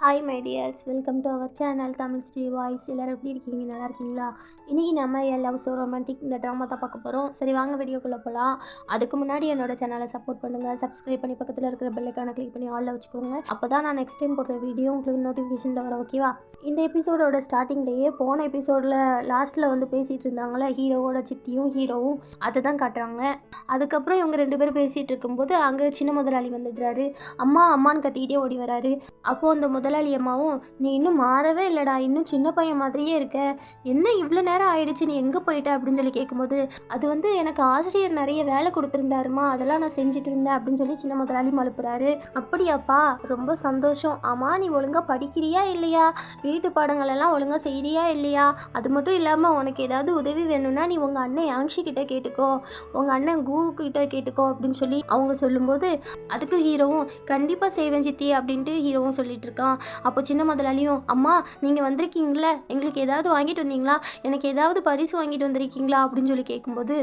Hi my dears welcome to our channel Tamil Sri voice எல்லோரும் எப்படி இருக்கீங்க? நல்லா இருக்கீங்களா? இன்றைக்கி நம்ம லவ் ஸோ ரொமான்டிக் இந்த ட்ராமா தான் பார்க்க போகிறோம் சரி வாங்க வீடியோக்குள்ளே போகலாம் அதுக்கு முன்னாடி என்னோட சேனலை சப்போர்ட் பண்ணுங்கள் சப்ஸ்கிரைப் பண்ணி பக்கத்தில் இருக்கிற பெல்லைக்கான கிளிக் பண்ணி ஆலில் வச்சுக்கோங்க. அப்போ தான் நான் நெக்ஸ்ட் டைம் போடுற வீடியோ உங்களுக்கு நோட்டிஃபிகேஷனில் வர ஓகேவா இந்த எபிசோடோட ஸ்டார்டிங்லேயே போன எபிசோடில் லாஸ்ட்டில் வந்து பேசிகிட்டு இருந்தாங்களே ஹீரோவோட சித்தியும் ஹீரோவும் அதை தான் காட்டுறாங்க. அதுக்கப்புறம் இவங்க ரெண்டு பேரும் பேசிகிட்டு இருக்கும்போது அங்கே சின்ன முதலாளி வந்துடுறாரு. அம்மா அம்மான்னு கத்திக்கிட்டே ஓடி வராரு. அப்போது அந்த முதலாளி அம்மாவும் நீ இன்னும் மாறவே இல்லைடா இன்னும் சின்ன பையன் மாதிரியே இருக்க. என்ன இவ்வளோ நேரம் ஆயிடுச்சு நீ எங்கே போயிட்ட? அப்படின்னு சொல்லி கேட்கும்போது அது வந்து எனக்கு ஆசிரியர் நிறைய வேலை கொடுத்துருந்தாருமா அதெல்லாம் நான் செஞ்சுட்டு இருந்தேன் அப்படின்னு சொல்லி சின்ன முதலாளி மழுப்புறாரு. அப்படியாப்பா ரொம்ப சந்தோஷம். அம்மா நீ ஒழுங்காக படிக்கிறியா இல்லையா? வீட்டு பாடங்கள் எல்லாம் ஒழுங்காக செய்கிறியா இல்லையா? அது மட்டும் இல்லாமல் உனக்கு ஏதாவது உதவி வேணும்னா நீ உங்கள் அண்ணன் யாங்ஷி கிட்ட கேட்டுக்கோ. உங்கள் அண்ணன் கூ கிட்ட கேட்டுக்கோ அப்படின்னு சொல்லி அவங்க சொல்லும்போது அதுக்கு ஹீரோவும் கண்டிப்பாக செய்வேன் சித்தி அப்படின்ட்டு ஹீரோவும் சொல்லிட்டு இருக்கான். அப்போ சின்ன முதலாளியும் அம்மா நீங்கள் வந்திருக்கீங்களே? எங்களுக்கு ஏதாவது வாங்கிட்டு வந்தீங்களா? எனக்கு ஏதாவது பரிசு வாங்கிட்டு வந்திருக்கீங்களா? அப்படின்னு சொல்லி கேட்கும்போது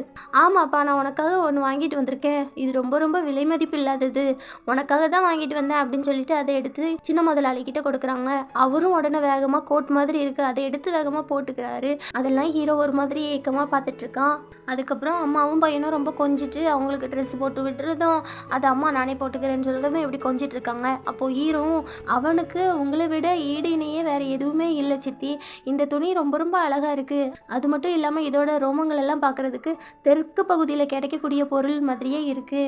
ஆமாப்பா நான் உனக்காக ஒன்று வாங்கிட்டு வந்திருக்கேன். இது ரொம்ப ரொம்ப விலை மதிப்பு இல்லாதது. உனக்காக தான் வாங்கிட்டு வந்தேன். அப்படின்னு சொல்லிட்டு அதை எடுத்து சின்ன முதலாளி கிட்ட கொடுக்குறாங்க. அவரும் உடனே வேகமாக கோட் மாதிரி இருக்கு. அதை எடுத்து வேகமாக போட்டுக்கிறாரு. அதெல்லாம் ஹீரோ ஒரு மாதிரி ஏக்கமாக பார்த்துட்டு இருக்கான் அதுக்கப்புறம் அம்மாவும் பையனும் ரொம்ப கொஞ்சிட்டு அவங்களுக்கு ட்ரெஸ் போட்டு விட்டுறதும் அது அம்மா நானே போட்டுக்கிறேன்னு சொல்கிறதும் இப்படி கொஞ்சிட்டு இருக்காங்க அப்போது ஹீரோவும் அவனுக்கு உங்களை விட ஈடு இணையே வேற எதுவுமே இல்லை சித்தி. இந்த துணி ரொம்ப ரொம்ப அழகா இருக்கு. அது மட்டும் இல்லாமல் இதோட ரோமங்கள் எல்லாம் பார்க்குறதுக்கு தெற்கு பகுதியில் கிடைக்கக்கூடிய பொருள் மாதிரியே இருக்கு.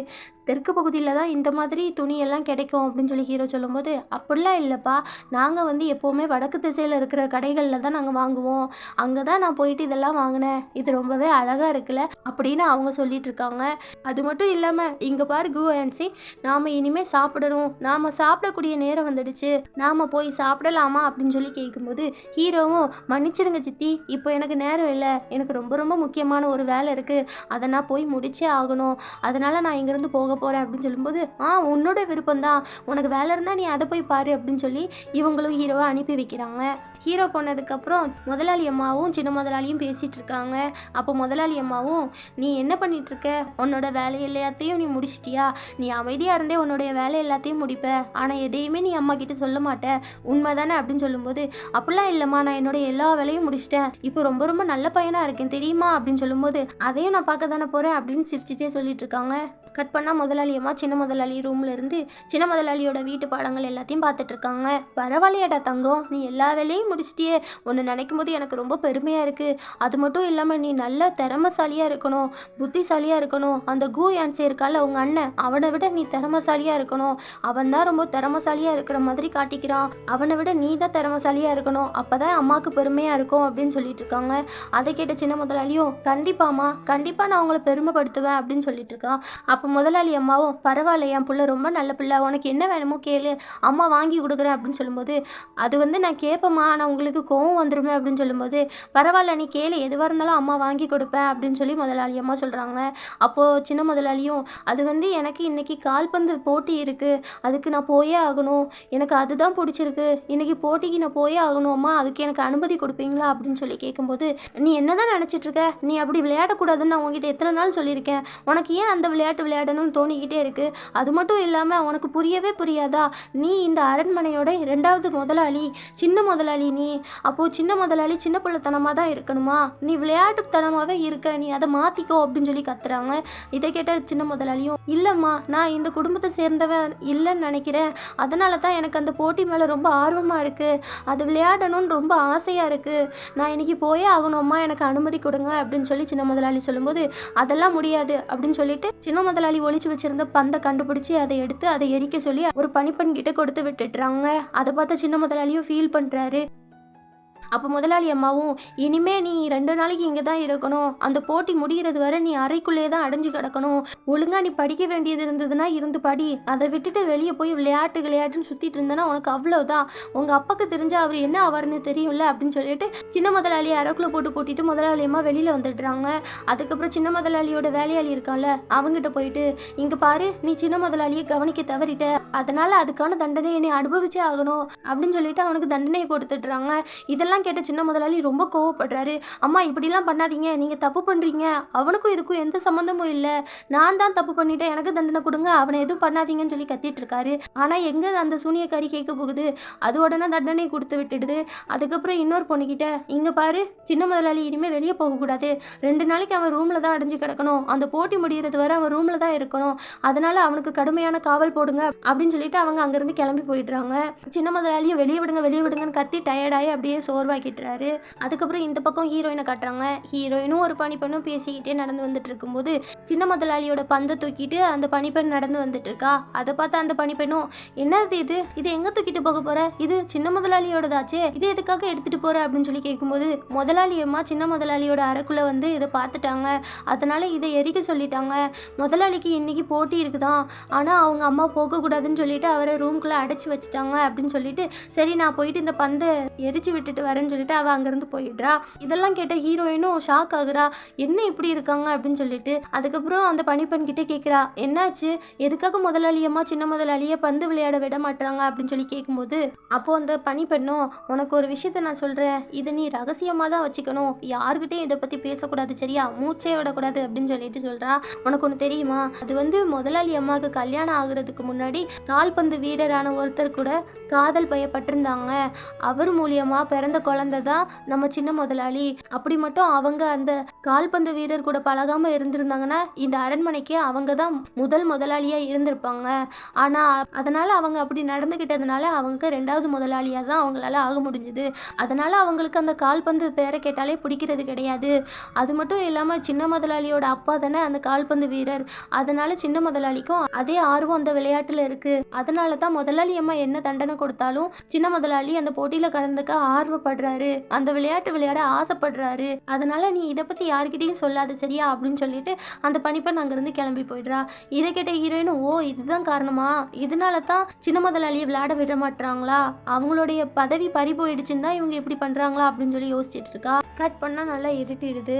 தெற்கு பகுதியில் தான் இந்த மாதிரி துணியெல்லாம் கிடைக்கும் அப்படின்னு சொல்லி ஹீரோ சொல்லும்போது அப்படிலாம் இல்லைப்பா. நாங்கள் வந்து எப்போவுமே வடக்கு திசையில் இருக்கிற கடைகளில் தான் நாங்கள் வாங்குவோம். அங்கே தான் நான் போயிட்டு இதெல்லாம் வாங்கினேன். இது ரொம்பவே அழகாக இருக்குல்ல அப்படின்னு அவங்க சொல்லிட்டு இருக்காங்க. அது மட்டும் இல்லாமல் இங்கே பாரு கு ஆன்சி நாம் இனிமேல் சாப்பிடணும். நாம் சாப்பிடக்கூடிய நேரம் வந்துடுச்சு. நாம் போய் சாப்பிடலாமா அப்படின்னு சொல்லி கேட்கும்போது ஹீரோவும் மன்னிச்சிருங்க சித்தி. இப்போ எனக்கு நேரம் இல்லை. எனக்கு ரொம்ப ரொம்ப முக்கியமான ஒரு வேலை இருக்குது அதை நான் போய் முடிச்சே ஆகணும். அதனால் நான் இங்கேருந்து போக போகிறேன் அப்படின்னு சொல்லும்போது ஆ உன்னோட விருப்பம்தான். உனக்கு வேலை இருந்தால் நீ அதை போய் பாரு அப்படின்னு சொல்லி இவங்களும் ஹீரோவை அனுப்பி வைக்கிறாங்க. ஹீரோ போனதுக்கப்புறம் முதலாளி அம்மாவும் சின்ன முதலாளியும் பேசிகிட்டு இருக்காங்க. அப்போ முதலாளி அம்மாவும் நீ என்ன பண்ணிகிட்ருக்க உன்னோட வேலை எல்லாத்தையும் நீ முடிச்சிட்டியா? நீ அமைதியாக இருந்தே உன்னுடைய வேலை எல்லாத்தையும் முடிப்ப. ஆனால் எதையுமே நீ அம்மா கிட்ட சொல்ல மாட்ட உண்மைதானே அப்படின்னு சொல்லும்போது அப்படிலாம் இல்லைம்மா நான் என்னோட எல்லா வேலையும் முடிச்சிட்டேன். இப்போ ரொம்ப ரொம்ப நல்ல பையனாக இருக்கேன் தெரியுமா? அப்படின்னு சொல்லும்போது அதையும் நான் பார்க்க தானே போகிறேன் அப்படின்னு சிரிச்சிட்டே சொல்லிட்டு இருக்காங்க. கட் பண்ணால் முதலாளியம்மா சின்ன முதலாளி ரூம்ல இருந்து சின்ன முதலாளியோட வீட்டு பாடங்கள் எல்லாத்தையும் பார்த்துட்டு இருக்காங்க. பரவாயில்லையாடா தங்கம் நீ எல்லா வேலையும் முடிச்சிட்டியே. ஒன்று நினைக்கும் போது எனக்கு ரொம்ப பெருமையாக இருக்குது அது மட்டும் இல்லாமல் நீ நல்ல திறமசாலியாக இருக்கணும் புத்திசாலியாக இருக்கணும். அந்த கு யான்சி இருக்கால உங்கள் அண்ணன் அவனை விட நீ திறமசாலியாக இருக்கணும். அவன் தான் ரொம்ப திறமசாலியாக இருக்கிற மாதிரி காட்டிக்கிறான். அவனை விட நீ தான் திறமசாலியாக இருக்கணும். அப்போ தான் அம்மாவுக்கு பெருமையாக இருக்கும் அப்படின்னு சொல்லிட்டு இருக்காங்க. அதை கேட்ட சின்ன முதலாளியும் கண்டிப்பாம்மா கண்டிப்பாக நான் அவங்கள பெருமைப்படுத்துவேன் அப்படின்னு சொல்லிட்டு இருக்கான். அப்போ முதலாளி அம்மாவும் பரவாயில்ல என் பிள்ளை ரொம்ப நல்ல பிள்ளை. உனக்கு என்ன வேணுமோ கேளு. அம்மா வாங்கி கொடுக்குறேன் அப்படின்னு சொல்லும்போது அது வந்து நான் கேட்பேம்மா ஆனால் உங்களுக்கு கோவம் வந்துருமே அப்படின்னு சொல்லும்போது பரவாயில்ல நீ கேளு. எதுவாக இருந்தாலும் அம்மா வாங்கி கொடுப்பேன் அப்படின்னு சொல்லி முதலாளி அம்மா சொல்கிறாங்க அப்போது சின்ன முதலாளியும் அது வந்து எனக்கு இன்றைக்கி கால்பந்து போட்டி இருக்குது அதுக்கு நான் போயே ஆகணும். எனக்கு அதுதான் பிடிச்சிருக்கு. இன்றைக்கி போட்டிக்கு நான் போயே ஆகணும் அம்மா அதுக்கு எனக்கு அனுமதி கொடுப்பீங்களா? அப்படின்னு சொல்லி கேட்கும்போது நீ என்னதான் தான் நினச்சிட்ருக்க நீ அப்படி விளையாடக்கூடாதுன்னு நான் உங்ககிட்ட எத்தனை நாள் சொல்லியிருக்கேன்? உனக்கு ஏன் அந்த விளையாட்டு விளையாடணும்னு தோணிக்கிட்டே இருக்கு. அது மட்டும் இல்லாமல் உனக்கு புரியவே புரியாதா? நீ இந்த அரண்மனையோட இரண்டாவது முதலாளி. சின்ன முதலாளி நீ. அப்போது சின்ன முதலாளி சின்ன பிள்ளைத்தனமாக தான் இருக்கணுமா? நீ விளையாட்டுத்தனமாகவே இருக்க. நீ அதை மாற்றிக்கோ அப்படின்னு சொல்லி கத்துறாங்க. இதை கேட்ட சின்ன முதலாளியும் இல்லைம்மா நான் இந்த குடும்பத்தை சேர்ந்தவ இல்லைன்னு நினைக்கிறேன். அதனால தான் எனக்கு அந்த போட்டி மேலே ரொம்ப ஆர்வமாக இருக்குது அது விளையாடணும்னு ரொம்ப ஆசையாக இருக்குது நான் இன்னைக்கு போயே ஆகணும்மா. எனக்கு அனுமதி கொடுங்க. அப்படின்னு சொல்லி சின்ன முதலாளி சொல்லும்போது அதெல்லாம் முடியாது. அப்படின்னு சொல்லிட்டு சின்ன முதலாளி ஒழிச்சு வச்சிருந்த பந்தை கண்டுபிடிச்சி அதை எடுத்து அதை எரிக்க சொல்லி ஒரு பணிப்பெண் கிட்ட கொடுத்து விட்டுடுறாங்க. அதை பார்த்தா சின்ன முதலாளியும் ஃபீல் பண்ணுறாரு அப்போ முதலாளி அம்மாவும் இனிமே நீ ரெண்டு நாளைக்கு இங்கே தான் இருக்கணும். அந்த போட்டி முடிகிறது வரை நீ அறைக்குள்ளேயே தான் அடைஞ்சு கிடக்கணும். ஒழுங்காக நீ படிக்க வேண்டியது இருந்ததுன்னா இருந்து படி. அதை விட்டுட்டு வெளியே போய் விளையாட்டு விளையாட்டுன்னு சுற்றிட்டு இருந்தேன்னா உனக்கு அவ்வளோதான் உங்கள் அப்பாக்கு தெரிஞ்சால் அவர் என்ன ஆவார்னு தெரியும்ல அப்படின்னு சொல்லிட்டு சின்ன முதலாளி அறைக்குள்ளே போட்டு போட்டிட்டு முதலாளி அம்மா வெளியில் வந்துடுறாங்க. அதுக்கப்புறம் சின்ன முதலாளியோட வேலையாளி இருக்கான்ல அவங்ககிட்ட போயிட்டு இங்கே பாரு நீ சின்ன முதலாளியை கவனிக்க தவறிட்ட. அதனால் அதுக்கான தண்டனையை நீ அனுபவிச்சே ஆகணும். அப்படின்னு சொல்லிட்டு அவனுக்கு தண்டனையை கொடுத்துட்றாங்க. இதெல்லாம் இதெல்லாம் கேட்ட சின்ன முதலாளி ரொம்ப கோவப்படுறாரு. அம்மா இப்படிலாம் பண்ணாதீங்க. நீங்கள் தப்பு பண்ணுறீங்க அவனுக்கும் இதுக்கும் எந்த சம்மந்தமும் இல்லை. நான் தான் தப்பு பண்ணிட்டேன். எனக்கு தண்டனை கொடுங்க. அவனை எதுவும் பண்ணாதீங்கன்னு சொல்லி கத்திட்டு இருக்காரு. ஆனால் எங்கே அந்த சூனியக்காரி கேட்க போகுது? அது உடனே தண்டனை கொடுத்து விட்டுடுது. அதுக்கப்புறம் இன்னொரு பொண்ணுக்கிட்ட இங்கே பாரு சின்ன முதலாளி இனிமேல் வெளியே போகக்கூடாது. ரெண்டு நாளைக்கு அவன் ரூமில் தான் அடைஞ்சு கிடக்கணும். அந்த போட்டி முடிகிறது வரை அவன் ரூமில் தான் இருக்கணும். அதனால் அவனுக்கு கடுமையான காவல் போடுங்க. அப்படின்னு சொல்லிட்டு அவங்க அங்கேருந்து கிளம்பி போயிடுறாங்க. சின்ன முதலாளியும் வெளியே விடுங்க வெளியே விடுங்கன்னு கத்தி டயர்டாகி அப்படியே சோர்வாக்கிட்டுறாரு அதுக்கப்புறம் இந்த பக்கம் ஹீரோயினை காட்டுறாங்க. ஹீரோயினும் ஒரு பனிப்பெண்ணும் பேசிக்கிட்டே நடந்து வந்துட்டு இருக்கும்போது சின்ன முதலாளியோட பந்தை தூக்கிட்டு அந்த பனிப்பெண் நடந்து வந்துட்டு இருக்கா அதை பார்த்து அந்த பனிப்பெண்ணும் என்னது இது? இது எங்க தூக்கிட்டு போக போற? இது சின்ன முதலாளியோடதாச்சே? இது எதுக்காக எடுத்துட்டு போற? அப்படின்னு சொல்லி கேட்கும்போது முதலாளி அம்மா சின்ன முதலாளியோட அறக்குள்ள வந்து இதை பார்த்துட்டாங்க. அதனால இதை எரிக்க சொல்லிட்டாங்க. முதலாளிக்கு இன்னைக்கு போட்டி இருக்குதான். ஆனா அவங்க அம்மா போகக்கூடாதுன்னு சொல்லிட்டு அவரை ரூம்குள்ள அடைச்சி வச்சுட்டாங்க. அப்படின்னு சொல்லிட்டு சரி நான் போயிட்டு இந்த பந்தை எரிச்சு விட்டுட்டு வரேன்னு சொல்லிட்டு அவள் அங்கேருந்து போயிடுறா. இதெல்லாம் கேட்ட ஹீரோயினும் ஷாக் ஆகுறா. என்ன இப்படி இருக்காங்க? அப்படின்னு சொல்லிட்டு அதுக்கப்புறம் அந்த பனிப்பெண் கிட்ட கேட்குறா என்னாச்சு? எதுக்காக முதலாளியம்மா சின்ன முதலாளியை பந்து விளையாட விட மாட்டாங்க அப்படின்னு சொல்லி கேட்கும்போது அப்போ அந்த பனிப்பெண்ணும் உனக்கு ஒரு விஷயத்த நான் சொல்கிறேன் இதை நீ ரகசியமாக தான் வச்சுக்கணும். யாருக்கிட்டையும் இதை பற்றி பேசக்கூடாது சரியா? மூச்சே விடக்கூடாது அப்படின்னு சொல்லிட்டு சொல்கிறா உனக்கு ஒன்று தெரியுமா? அது வந்து முதலாளி அம்மாவுக்கு கல்யாணம் ஆகுறதுக்கு முன்னாடி கால்பந்து வீரரான ஒருத்தர் கூட காதல் பயப்பட்டிருந்தாங்க. அவர் மூலியமா பிறந்த குழந்தை தான் நம்ம சின்ன முதலாளி. அப்படி மட்டும் அவங்க அந்த கால்பந்து வீரர் கூட பழகாம இருந்திருந்தாங்கன்னா இந்த அரண்மனைக்கு அவங்க தான் முதல் முதலாளியா இருந்திருப்பாங்க. ஆனா அதனால அவங்க அப்படி நடந்துக்கிட்டதுனால அவங்க ரெண்டாவது முதலாளியா தான் அவங்களால ஆக முடிஞ்சுது. அதனால அவங்களுக்கு அந்த கால்பந்து பேரை கேட்டாலே பிடிக்கிறது கிடையாது. அது மட்டும் இல்லாம சின்ன முதலாளியோட அப்பா தானே அந்த கால்பந்து வீரர். அதனால சின்ன முதலாளிக்கும் அதே ஆர்வம் அந்த விளையாட்டுல இருக்கு. அதனால தான் முதலாளி அம்மா என்ன தண்டனை கொடுத்தாலும் சின்ன முதலாளி அந்த போட்டியில கலந்துக்க ஆசைப்படுறாரு. அந்த விளையாட்டு விளையாட ஆசைப்படுறாரு. அதனால நீ இதை பத்தி யாருக்கிட்டையும் சொல்லாத சரியா? அப்படின்னு சொல்லிட்டு அந்த பணிப்பெண் அங்கிருந்து கிளம்பி போயிடுறா. இதை கேட்ட ஹீரோயினும் ஓ இதுதான் காரணமா? இதனால தான் சின்ன முதலாளியை விளையாட விட மாட்டாங்களா அவங்களுடைய பதவி பறி போயிடுச்சுன்னு தான் இவங்க இப்படி பண்றாங்களா? அப்படின்னு சொல்லி யோசிச்சுட்டு இருக்கா. கட் பண்ணால் நல்லா இருட்டிடுது.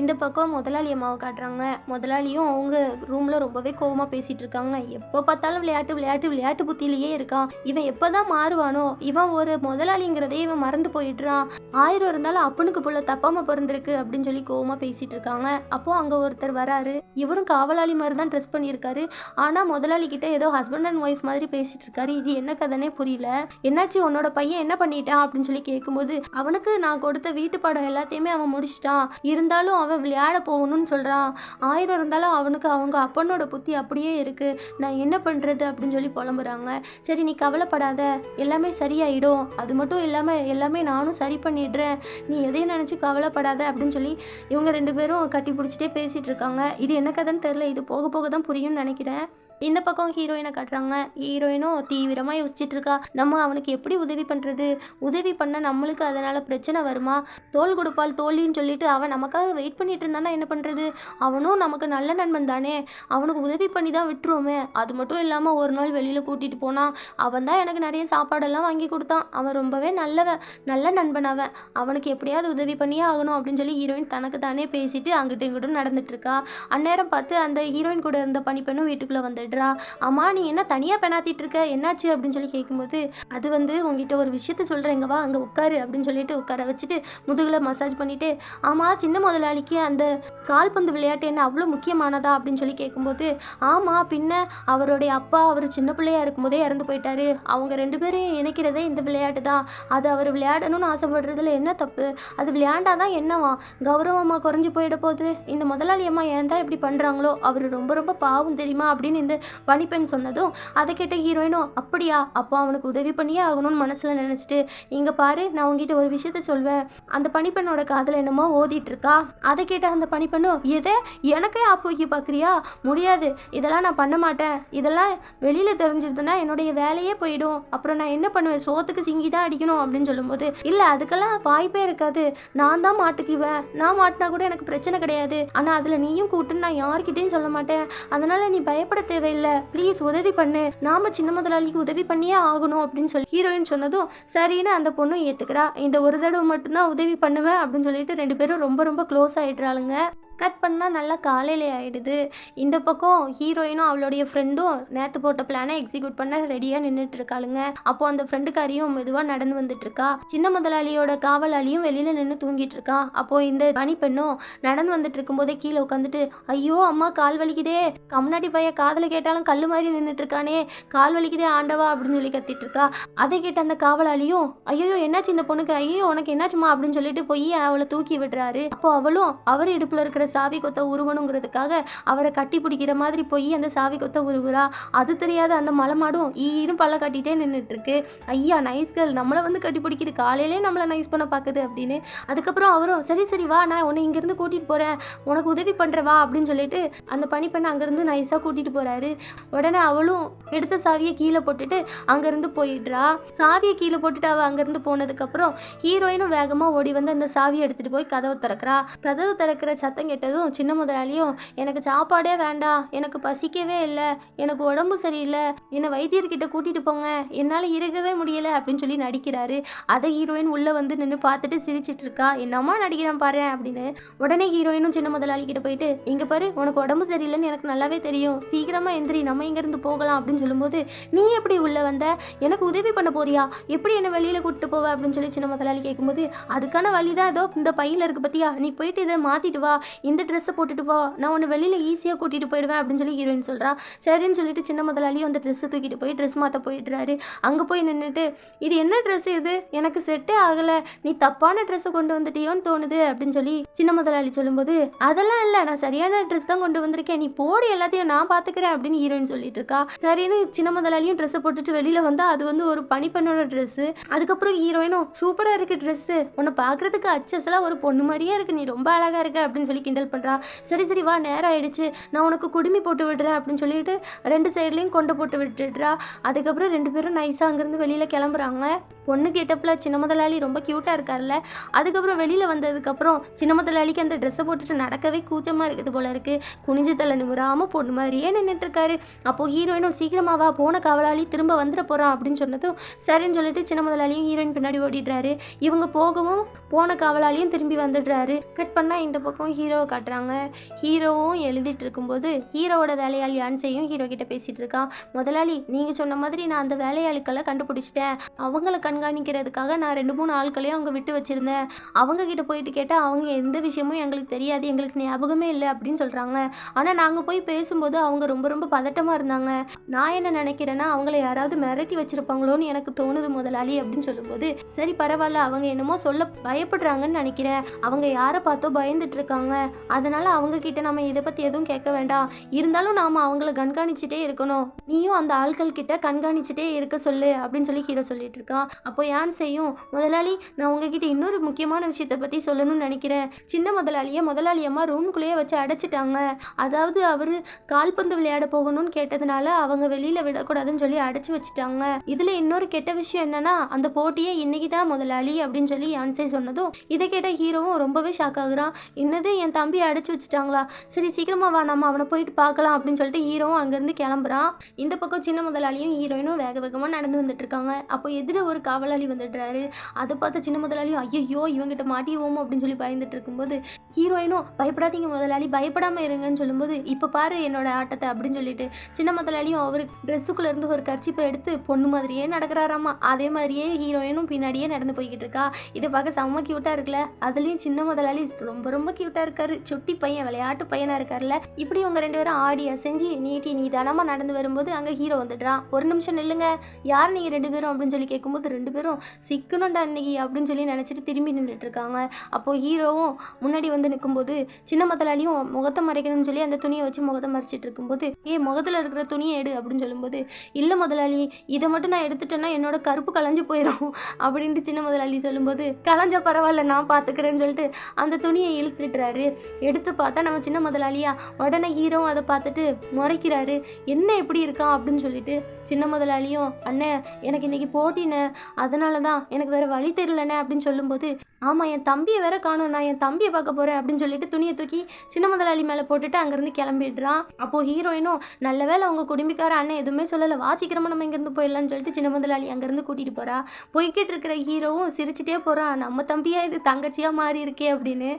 இந்த பக்கம் முதலாளி அம்மாவை காட்டுறாங்க. முதலாளியும் அவங்க ரூமில் ரொம்பவே கோவமாக பேசிகிட்டு இருக்காங்க. எப்போ பார்த்தாலும் விளையாட்டு விளையாட்டு விளையாட்டு புத்தியிலேயே இருக்கான். இவன் எப்போ தான் மாறுவானோ? இவன் ஒரு முதலாளிங்கிறதே இவன் மறந்து போய் போயிடுறான். ஆயிரம் இருந்தாலும் அப்பனுக்கு போல தப்பாம பிறந்திருக்கு அப்படின்னு சொல்லி கோவமா பேசிட்டு இருக்காங்க. அப்போ அங்க ஒருத்தர் வராரு. இவரும் காவலாளி மாதிரி தான் ட்ரெஸ் பண்ணியிருக்காரு. ஆனா முதலாளி கிட்ட ஏதோ ஹஸ்பண்ட் அண்ட் ஒய்ஃப் மாதிரி பேசிட்டு இருக்காரு. இது என்ன கதனே புரியல. என்னாச்சு? உன்னோட பையன் என்ன பண்ணிட்டான்? அப்படின்னு சொல்லி கேட்கும்போது அவனுக்கு நான் கொடுத்த வீட்டு பாடம் எல்லாத்தையுமே அவன் முடிச்சிட்டான். இருந்தாலும் அவன் விளையாட போகணும்னு சொல்றான். ஆயிரம் இருந்தாலும் அவனுக்கு அவங்க அப்பனோட புத்தி அப்படியே இருக்கு. நான் என்ன பண்றது? அப்படின்னு சொல்லி புலம்புறாங்க. சரி நீ கவலைப்படாத. எல்லாமே சரியாயிடும். அது மட்டும் இல்லாமல் எல்லாமே நான் நானும் சரி பண்ணிடுறேன். நீ எதையும் நினச்சி கவலைப்படாத அப்படின்னு சொல்லி இவங்க ரெண்டு பேரும் கட்டி பிடிச்சிட்டே பேசிகிட்டு இருக்காங்க. இது என்ன கதைன்னு தெரில இது போக போக தான் புரியும்னு நினைக்கிறேன். இந்த பக்கம் ஹீரோயினை காட்டுறாங்க. ஹீரோயினும் தீவிரமாக யோசிச்சுட்டு இருக்கா நம்ம அவனுக்கு எப்படி உதவி பண்ணுறது உதவி பண்ண நம்மளுக்கு அதனால் பிரச்சனை வருமா? தோல் கொடுப்பால் தோல்வின்னு சொல்லிட்டு அவன் நமக்காக வெயிட் பண்ணிட்டு இருந்தானா என்ன பண்ணுறது அவனும் நமக்கு நல்ல நண்பன் தானே. அவனுக்கு உதவி பண்ணி தான் விட்டுருவோமே. அது மட்டும் இல்லாமல் ஒரு நாள் வெளியில் கூட்டிகிட்டு போனான் அவன் தான் எனக்கு நிறைய சாப்பாடெல்லாம் வாங்கி கொடுத்தான். அவன் ரொம்பவே நல்லவன் நல்ல நண்பன் அவன். அவனுக்கு எப்படியாவது உதவி பண்ணியே ஆகணும் அப்படின்னு சொல்லி ஹீரோயின் தனக்கு தானே பேசிட்டு அங்கிட்டும் இங்கிட்டும் நடந்துட்டு இருக்கா அந்நேரம் பார்த்து அந்த ஹீரோயின் கூட இருந்த பனிப்பெண்ணும் வீட்டுக்குள்ளே வந்துடுறா அம்மா நீ என்ன தனியாக பெணாத்திட்டு இருக்க? என்னாச்சு? அப்படின்னு சொல்லி கேட்கும்போது அது வந்து உங்ககிட்ட ஒரு விஷயத்த சொல்கிறேங்க வா அங்கே உட்காரு அப்படின்னு சொல்லிட்டு உட்கார வச்சுட்டு முதுகில் மசாஜ் பண்ணிவிட்டு ஆமாம் சின்ன முதலாளிக்கு அந்த கால்பந்து விளையாட்டு என்ன அவ்வளோ முக்கியமானதா? அப்படின்னு சொல்லி கேட்கும்போது ஆமாம் பின்ன அவருடைய அப்பா அவர் சின்ன பிள்ளையா இருக்கும்போதே இறந்து போயிட்டாரு. அவங்க ரெண்டு பேரையும் இணைக்கிறதே இந்த விளையாட்டு தான். அது அவர் விளையாடணும்னு ஆசைப்படுறதுல என்ன தப்பு? அது விளையாண்டாதான் என்னவா? கௌரவமாக குறைஞ்சி போயிட போகுது. இந்த முதலாளி அம்மா ஏன் தான் இப்படி பண்ணுறாங்களோ அவர் ரொம்ப ரொம்ப பாவம் தெரியுமா? அப்படின்னு இந்த பனிப்பெண் சொன்னதும் அதை கேட்ட ஹீரோயினும் அப்படியா அப்போ அவனுக்கு உதவி பண்ணியே ஆகணும்னு மனசில் நினச்சிட்டு இங்கே பாரு நான் உங்ககிட்ட ஒரு விஷயத்த சொல்வேன். அந்த பனிப்பெண்ணோட காதில் என்னமோ ஓதிட்டு இருக்கா? அதை கேட்ட அந்த பனிப்பெண்ணும் எதை? எனக்கே ஆப்போக்கி பார்க்குறியா முடியாது. இதெல்லாம் நான் பண்ண மாட்டேன். இதெல்லாம் வெளியில் தெரிஞ்சிருதுன்னா என்னுடைய வேலையே போயிடும். அப்புறம் நான் என்ன பண்ணுவேன்? சோத்துக்கு சிங்கி தான் அடிக்கணும் அப்படின்னு சொல்லும்போது இல்லை அதுக்கெல்லாம் வாய்ப்பே இருக்காது. நான் தான் மாட்டுக்குவேன் நான் மாட்டினா கூட எனக்கு பிரச்சனை கிடையாது. ஆனால் அதில் நீயும் கூட்டுன்னு நான் யார்கிட்டையும் சொல்ல மாட்டேன். அதனால் நீ பயப்பட தேவையில்லை. ப்ளீஸ் உதவி பண்ணு. நாம சின்ன முதலாளிக்கு உதவி பண்ணியே ஆகணும் அப்படின்னு சொல்லி ஹீரோயின் சொன்னதும் சரின்னு அந்த பொண்ணும் ஏத்துக்கிறா. இந்த ஒரு தடவை மட்டும்தான் உதவி பண்ணுவேன் அப்படின்னு சொல்லிட்டு ரெண்டு பேரும் ரொம்ப ரொம்ப க்ளோஸ் ஆயிடுறாளுங்க. கட் பண்ணால் நல்லா காலையிலே ஆகிடுது இந்த பக்கம் ஹீரோயினும் அவளுடைய ஃப்ரெண்டும் நேற்று போட்ட பிளானை எக்ஸிக்யூட் பண்ண ரெடியாக நின்றுட்டு இருக்காளுங்க அப்போ அந்த ஃப்ரெண்டுக்காரியும் மெதுவாக நடந்து வந்துட்டு இருக்கா சின்ன முதலாளியோட காவலாளியும் வெளியில் நின்று தூங்கிட்டு இருக்கா அப்போ இந்த பனி பெண்ணும் நடந்து வந்துட்டு இருக்கும்போதே கீழே உட்காந்துட்டு ஐயோ அம்மா கால் வலிக்குதே. கம்னாடி பைய காதில் கேட்டாலும் கல் மாதிரி நின்றுட்டு இருக்கானே கால் வலிக்குதே ஆண்டவா அப்படின்னு சொல்லி கத்திட்டு இருக்கா அதை கேட்ட அந்த காவலாளியும் ஐயோ என்னாச்சு இந்த பொண்ணுக்கு? ஐயோ உனக்கு என்னாச்சுமா? அப்படின்னு சொல்லிட்டு போய் அவளை தூக்கி விடுறாரு. அப்போ அவளும் அவர் இடுப்புல இருக்கிற சாவி கொத்த உருவணுங்கிறதுக்காக அவரை கட்டி பிடிக்கிற மாதிரி போய் அந்த சாவி கொத்த உருவுறா? அது தெரியாத அந்த மலைமாடும் ஈடும் பல்ல கட்டிகிட்டே நின்றுட்டுருக்கு ஐயா நைஸ் கேர்ள் நம்மளை வந்து கட்டி பிடிக்குது. காலையிலே நம்மளை நைஸ் பண்ண பார்க்குது அப்படின்னு. அதுக்கப்புறம் அவரும் சரி சரி வா. நான் உன்னை இங்கேருந்து கூட்டிகிட்டு போகிறேன் உனக்கு உதவி பண்ணுற வா. அப்படின்னு சொல்லிட்டு அந்த பனிப்பெண்ணை அங்கேருந்து நைஸாக கூட்டிகிட்டு போகிறாரு உடனே அவளும் எடுத்த சாவியை கீழே போட்டுட்டு அங்கேருந்து போயிடுறா. சாவியை கீழே போட்டுட்டு அவள் அங்கேருந்து போனதுக்கப்புறம் ஹீரோயினும் வேகமாக ஓடி வந்து அந்த சாவியை எடுத்துகிட்டு போய் கதவை திறக்கிறா. கதவு திறக்கிற சத்தம் கேட்டதும் சின்ன முதலாளியும் எனக்கு சாப்பாடே வேண்டாம் எனக்கு பசிக்கவே இல்லை எனக்கு உடம்பு சரியில்லை என்னை வைத்தியர்கிட்ட கூட்டிகிட்டு போங்க என்னால் இருக்கவே முடியலை அப்படின்னு சொல்லி நடிக்கிறாரு. அதை ஹீரோயின் உள்ளே வந்து நின்று பார்த்துட்டு சிரிச்சிட்டு இருக்கா. என்னம்மா நடிக்கிறேன் பாரு அப்படின்னு உடனே ஹீரோயினும் சின்ன முதலாளி கிட்ட போயிட்டு இங்கே பாரு உனக்கு உடம்பு சரியில்லைன்னு எனக்கு நல்லாவே தெரியும். சீக்கிரமாக எந்திரி நம்ம இங்கேருந்து போகலாம் அப்படின்னு சொல்லும்போது நீ எப்படி உள்ளே வந்த? எனக்கு உதவி பண்ண போறியா? எப்படி என்னை வெளியில் கூட்டிட்டு போவ? அப்படின்னு சொல்லி சின்ன முதலாளி கேட்கும்போது அதுக்கான வழி தான் ஏதோ இந்த பையில் இருக்கு பத்தியா நீ போயிட்டு இதை மாற்றிட்டு வா. இந்த ட்ரெஸ்ஸை போட்டுட்டு வா நான் உன்னை வெளியில் ஈஸியாக கூட்டிகிட்டு போயிடுவேன் அப்படின்னு சொல்லி ஹீரோயின் சொல்கிறா சரின்னு சொல்லிட்டு சின்ன முதலாளியும் அந்த ட்ரெஸ்ஸை தூக்கிட்டு போய் ட்ரெஸ் மாற்ற போயிடுறாரு. அங்கே போய் நின்றுட்டு இது என்ன ட்ரெஸ் இது? எனக்கு செட்டே ஆகலை. நீ தப்பான ட்ரெஸ்ஸை கொண்டு வந்துட்டியோன்னு தோணுது அப்படின்னு சொல்லி சின்ன முதலாளி சொல்லும்போது அதெல்லாம் இல்லை. நான் சரியான ட்ரெஸ் தான் கொண்டு வந்திருக்கேன். நீ போடு எல்லாத்தையும் நான் பார்த்துக்கிறேன் அப்படின்னு ஹீரோயின் சொல்லிட்டு இருக்கா. சரின்னு சின்ன முதலாளியும் ட்ரெஸ்ஸை போட்டுட்டு வெளியில் வந்தால் அது வந்து ஒரு பனிப்பெண்ணோட ட்ரெஸ்ஸு அதுக்கப்புறம் ஹீரோயினும் சூப்பராக இருக்குது ட்ரெஸ்ஸு உன்னை பார்க்குறதுக்கு அச்சஸ்லாம் ஒரு பொண்ணு மாதிரியே இருக்குது நீ ரொம்ப அழகாக இருக்க அப்படின்னு சொல்லி கிண்டல் பண்ணுறா சரி சரி வா நேரம் ஆயிடுச்சு. நான் உனக்கு குடுமி போட்டு விடுறேன் அப்படின்னு சொல்லிட்டு ரெண்டு சைட்லேயும் கொண்டு போட்டு விட்டுடுறா. அதுக்கப்புறம் ரெண்டு பேரும் நைஸாக அங்கேருந்து வெளியில் கிளம்புறாங்க. பொண்ணு கேட்டப்பில் சின்ன முதலாளி ரொம்ப க்யூட்டாக இருக்கார்ல. அதுக்கப்புறம் வெளியில் வந்ததுக்கப்புறம் சின்ன முதலாளிக்கு அந்த ட்ரெஸ்ஸை போட்டுட்டு நடக்கவே கூச்சமாக இருக்குது போல இருக்குது குனிஞ்சு தலை நிமிராமல் பொண்ணு மாதிரியே நின்றுட்டுருக்காரு அப்போது ஹீரோயினும் சீக்கிரமாவா போன காவலாளி திரும்ப வந்துட போகிறான் அப்படின்னு சொன்னதும் சரின்னு சொல்லிட்டு சின்ன முதலாளியும் ஹீரோயின் பின்னாடி ஓடிடுறாரு. இவங்க போகவும் போன காவலாளியும் திரும்பி வந்துடுறாரு. கட் பண்ணால் இந்த பக்கம் ஹீரோ காட்டுறாங்க. ஹீரோவும் எழுதிட்டு இருக்கும்போது ஹீரோவோட வேலையாளி அன்சையும் ஹீரோ கிட்ட பேசிட்டு இருக்கான். முதலாளி நீங்கள் சொன்ன மாதிரி நான் அந்த வேலையாளுக்களை கண்டுபிடிச்சிட்டேன். அவங்கள கண்காணிக்கிறதுக்காக நான் ரெண்டு மூணு ஆட்களையும் அவங்க விட்டு வச்சிருந்தேன். அவங்க கிட்ட போயிட்டு கேட்டால் அவங்க எந்த விஷயமும் எங்களுக்கு தெரியாது. எங்களுக்கு ஞாபகமே இல்லை அப்படின்னு சொல்கிறாங்க ஆனால் நாங்கள் போய் பேசும்போது அவங்க ரொம்ப ரொம்ப பதட்டமாக இருந்தாங்க. நான் என்ன நினைக்கிறேன்னா அவங்கள யாராவது மிரட்டி வச்சிருப்பாங்களோன்னு எனக்கு தோணுது முதலாளி அப்படின்னு சொல்லும்போது சரி பரவாயில்ல. அவங்க என்னமோ சொல்ல பயப்படுறாங்கன்னு நினைக்கிறேன். அவங்க யாரை பார்த்தோ பயந்துட்டு இருக்காங்க. அதனால அவங்கக்கிட்ட நம்ம இதை பற்றி எதுவும் கேட்க வேண்டாம். இருந்தாலும் நாம் அவங்கள கண்காணிச்சிட்டே இருக்கணும். நீயும் அந்த ஆட்கள் கிட்ட கண்காணிச்சிட்டே இருக்க சொல்லு அப்படின்னு சொல்லி ஹீரோ சொல்லிட்டு இருக்கான். அப்போ யான் செய்யும்? முதலாளி நான் உங்ககிட்ட இன்னொரு முக்கியமான விஷயத்தை பற்றி சொல்லணும்னு நினைக்கிறேன். சின்ன முதலாளியை முதலாளி அம்மா ரூம்குள்ளேயே வச்சு அடைச்சிட்டாங்க. அதாவது அவர் கால்பந்து விளையாட போகணும்னு கேட்டதுனால அவங்க வெளியில் விடக்கூடாதுன்னு சொல்லி அடைச்சி வச்சுட்டாங்க. இதில் இன்னொரு கெட்ட விஷயம் என்னன்னா அந்த போட்டியே இன்னைக்கு தான் முதலாளி அப்படின்னு சொல்லி யான்சை சொன்னதும் இதை கேட்ட ஹீரோவும் ரொம்பவே ஷாக் ஆகுறான். என்னது என் தம்பி அடைச்சி வச்சுட்டாங்களா? சரி சீக்கிரமா வா நம்ம அவனை போயிட்டு பார்க்கலாம் அப்படின்னு சொல்லிட்டு ஹீரோவும் அங்கேருந்து கிளம்புறான். இந்த பக்கம் சின்ன முதலாளியும் ஹீரோயினும் வேக வேகமாக நடந்து வந்துட்டு இருக்காங்க. அப்போ எதிர ஒரு காவலாளி வந்துடுறாரு. அதை பார்த்து சின்ன முதலாளியும் ஐயோ இவங்கிட்ட மாட்டிடுவோமோ? அப்படின்னு சொல்லி பயந்துட்டு இருக்கும்போது ஹீரோயினும் பயப்படாதீங்க முதலாளி பயப்படாமல் இருங்கன்னு சொல்லும்போது இப்போ பாரு என்னோட ஆட்டத்தை அப்படின்னு சொல்லிட்டு சின்ன முதலாளியும் அவர் ட்ரெஸ்ஸுக்குள்ள இருந்து ஒரு கர்ச்சிப்பை எடுத்து பொண்ணு மாதிரியே நடக்கிறாராமா? அதே மாதிரியே ஹீரோயினும் பின்னாடியே நடந்து போய்கிட்டு இருக்கா. இதை பார்க்க செம்ம க்யூட்டாக இருக்குல்ல? அதுலேயும் சின்ன முதலாளி ரொம்ப ரொம்ப க்யூட்டாக இருக்காரு. சுட்டி பையன் விளையாட்டு பையனாக இருக்கார்ல இப்படி இவங்க ரெண்டு பேரும் ஆடி அசைஞ்சு நீட்டி நீதானமாக நடந்து வரும்போது அங்கே ஹீரோ வந்துடுறான் ஒரு நிமிஷம் நில்லுங்க. யார் நீங்கள் ரெண்டு பேரும் அப்படின்னு சொல்லி கேட்கும்போது ரெண்டு பேரும் சிக்கணும்டா அன்னைக்கு அப்படின்னு சொல்லி நினச்சிட்டு திரும்பி நின்றுட்டு இருக்காங்க. அப்போது ஹீரோவும் முன்னாடி வந்து நிற்கும்போது சின்ன முதலாளியும் முகத்தை மறைக்கணும்னு சொல்லி அந்த துணியை வச்சு முகத்தை மறைச்சிட்டு இருக்கும்போது ஏ முகத்தில் இருக்கிற துணியை எடு அப்படின்னு சொல்லும்போது இல்லை முதலாளி இதை மட்டும் நான் எடுத்துட்டேன்னா என்னோட கருப்பு கலைஞ்சு போயிடும் அப்படின்ட்டு சின்ன முதலாளி சொல்லும்போது கலைஞ்சா பரவாயில்ல நான் பார்த்துக்கிறேன்னு சொல்லிட்டு அந்த துணியை இழுத்துட்டுறாரு. எடுத்து பார்த்தா நம்ம சின்ன முதலாளியா உடனே ஹீரோவும் அதை பார்த்துட்டு முறைக்கிறாரு. என்ன எப்படி இருக்கான்? அப்படின்னு சொல்லிட்டு சின்ன முதலாளியும் அண்ணே எனக்கு இன்னைக்கு போட்டினே அதனால தான் எனக்கு வேற வழி தெரியலண்ணே அப்படின்னு சொல்லும்போது ஆமாம் என் தம்பியை வேற காணும். நான் என் தம்பியை பார்க்க போகிறேன் அப்படின்னு சொல்லிட்டு துணியை தூக்கி சின்ன முதலாளி மேலே போட்டுட்டு அங்கேருந்து கிளம்பிடுறான். அப்போது ஹீரோயினும் நல்ல வேளை அவங்க குடும்பிக்கார அண்ணன் எதுவுமே சொல்லலை. வா சீக்கிரமாக நம்ம இங்கேருந்து போயிடலாம்னு சொல்லிட்டு சின்ன முதலாளி அங்கேருந்து கூட்டிகிட்டு போகிறா போய்கிட்டு இருக்கிற ஹீரோவும் சிரிச்சிட்டே போகிறான் நம்ம தம்பியாக இது? தங்கச்சியாக மாறி இருக்கே அப்படின்னு.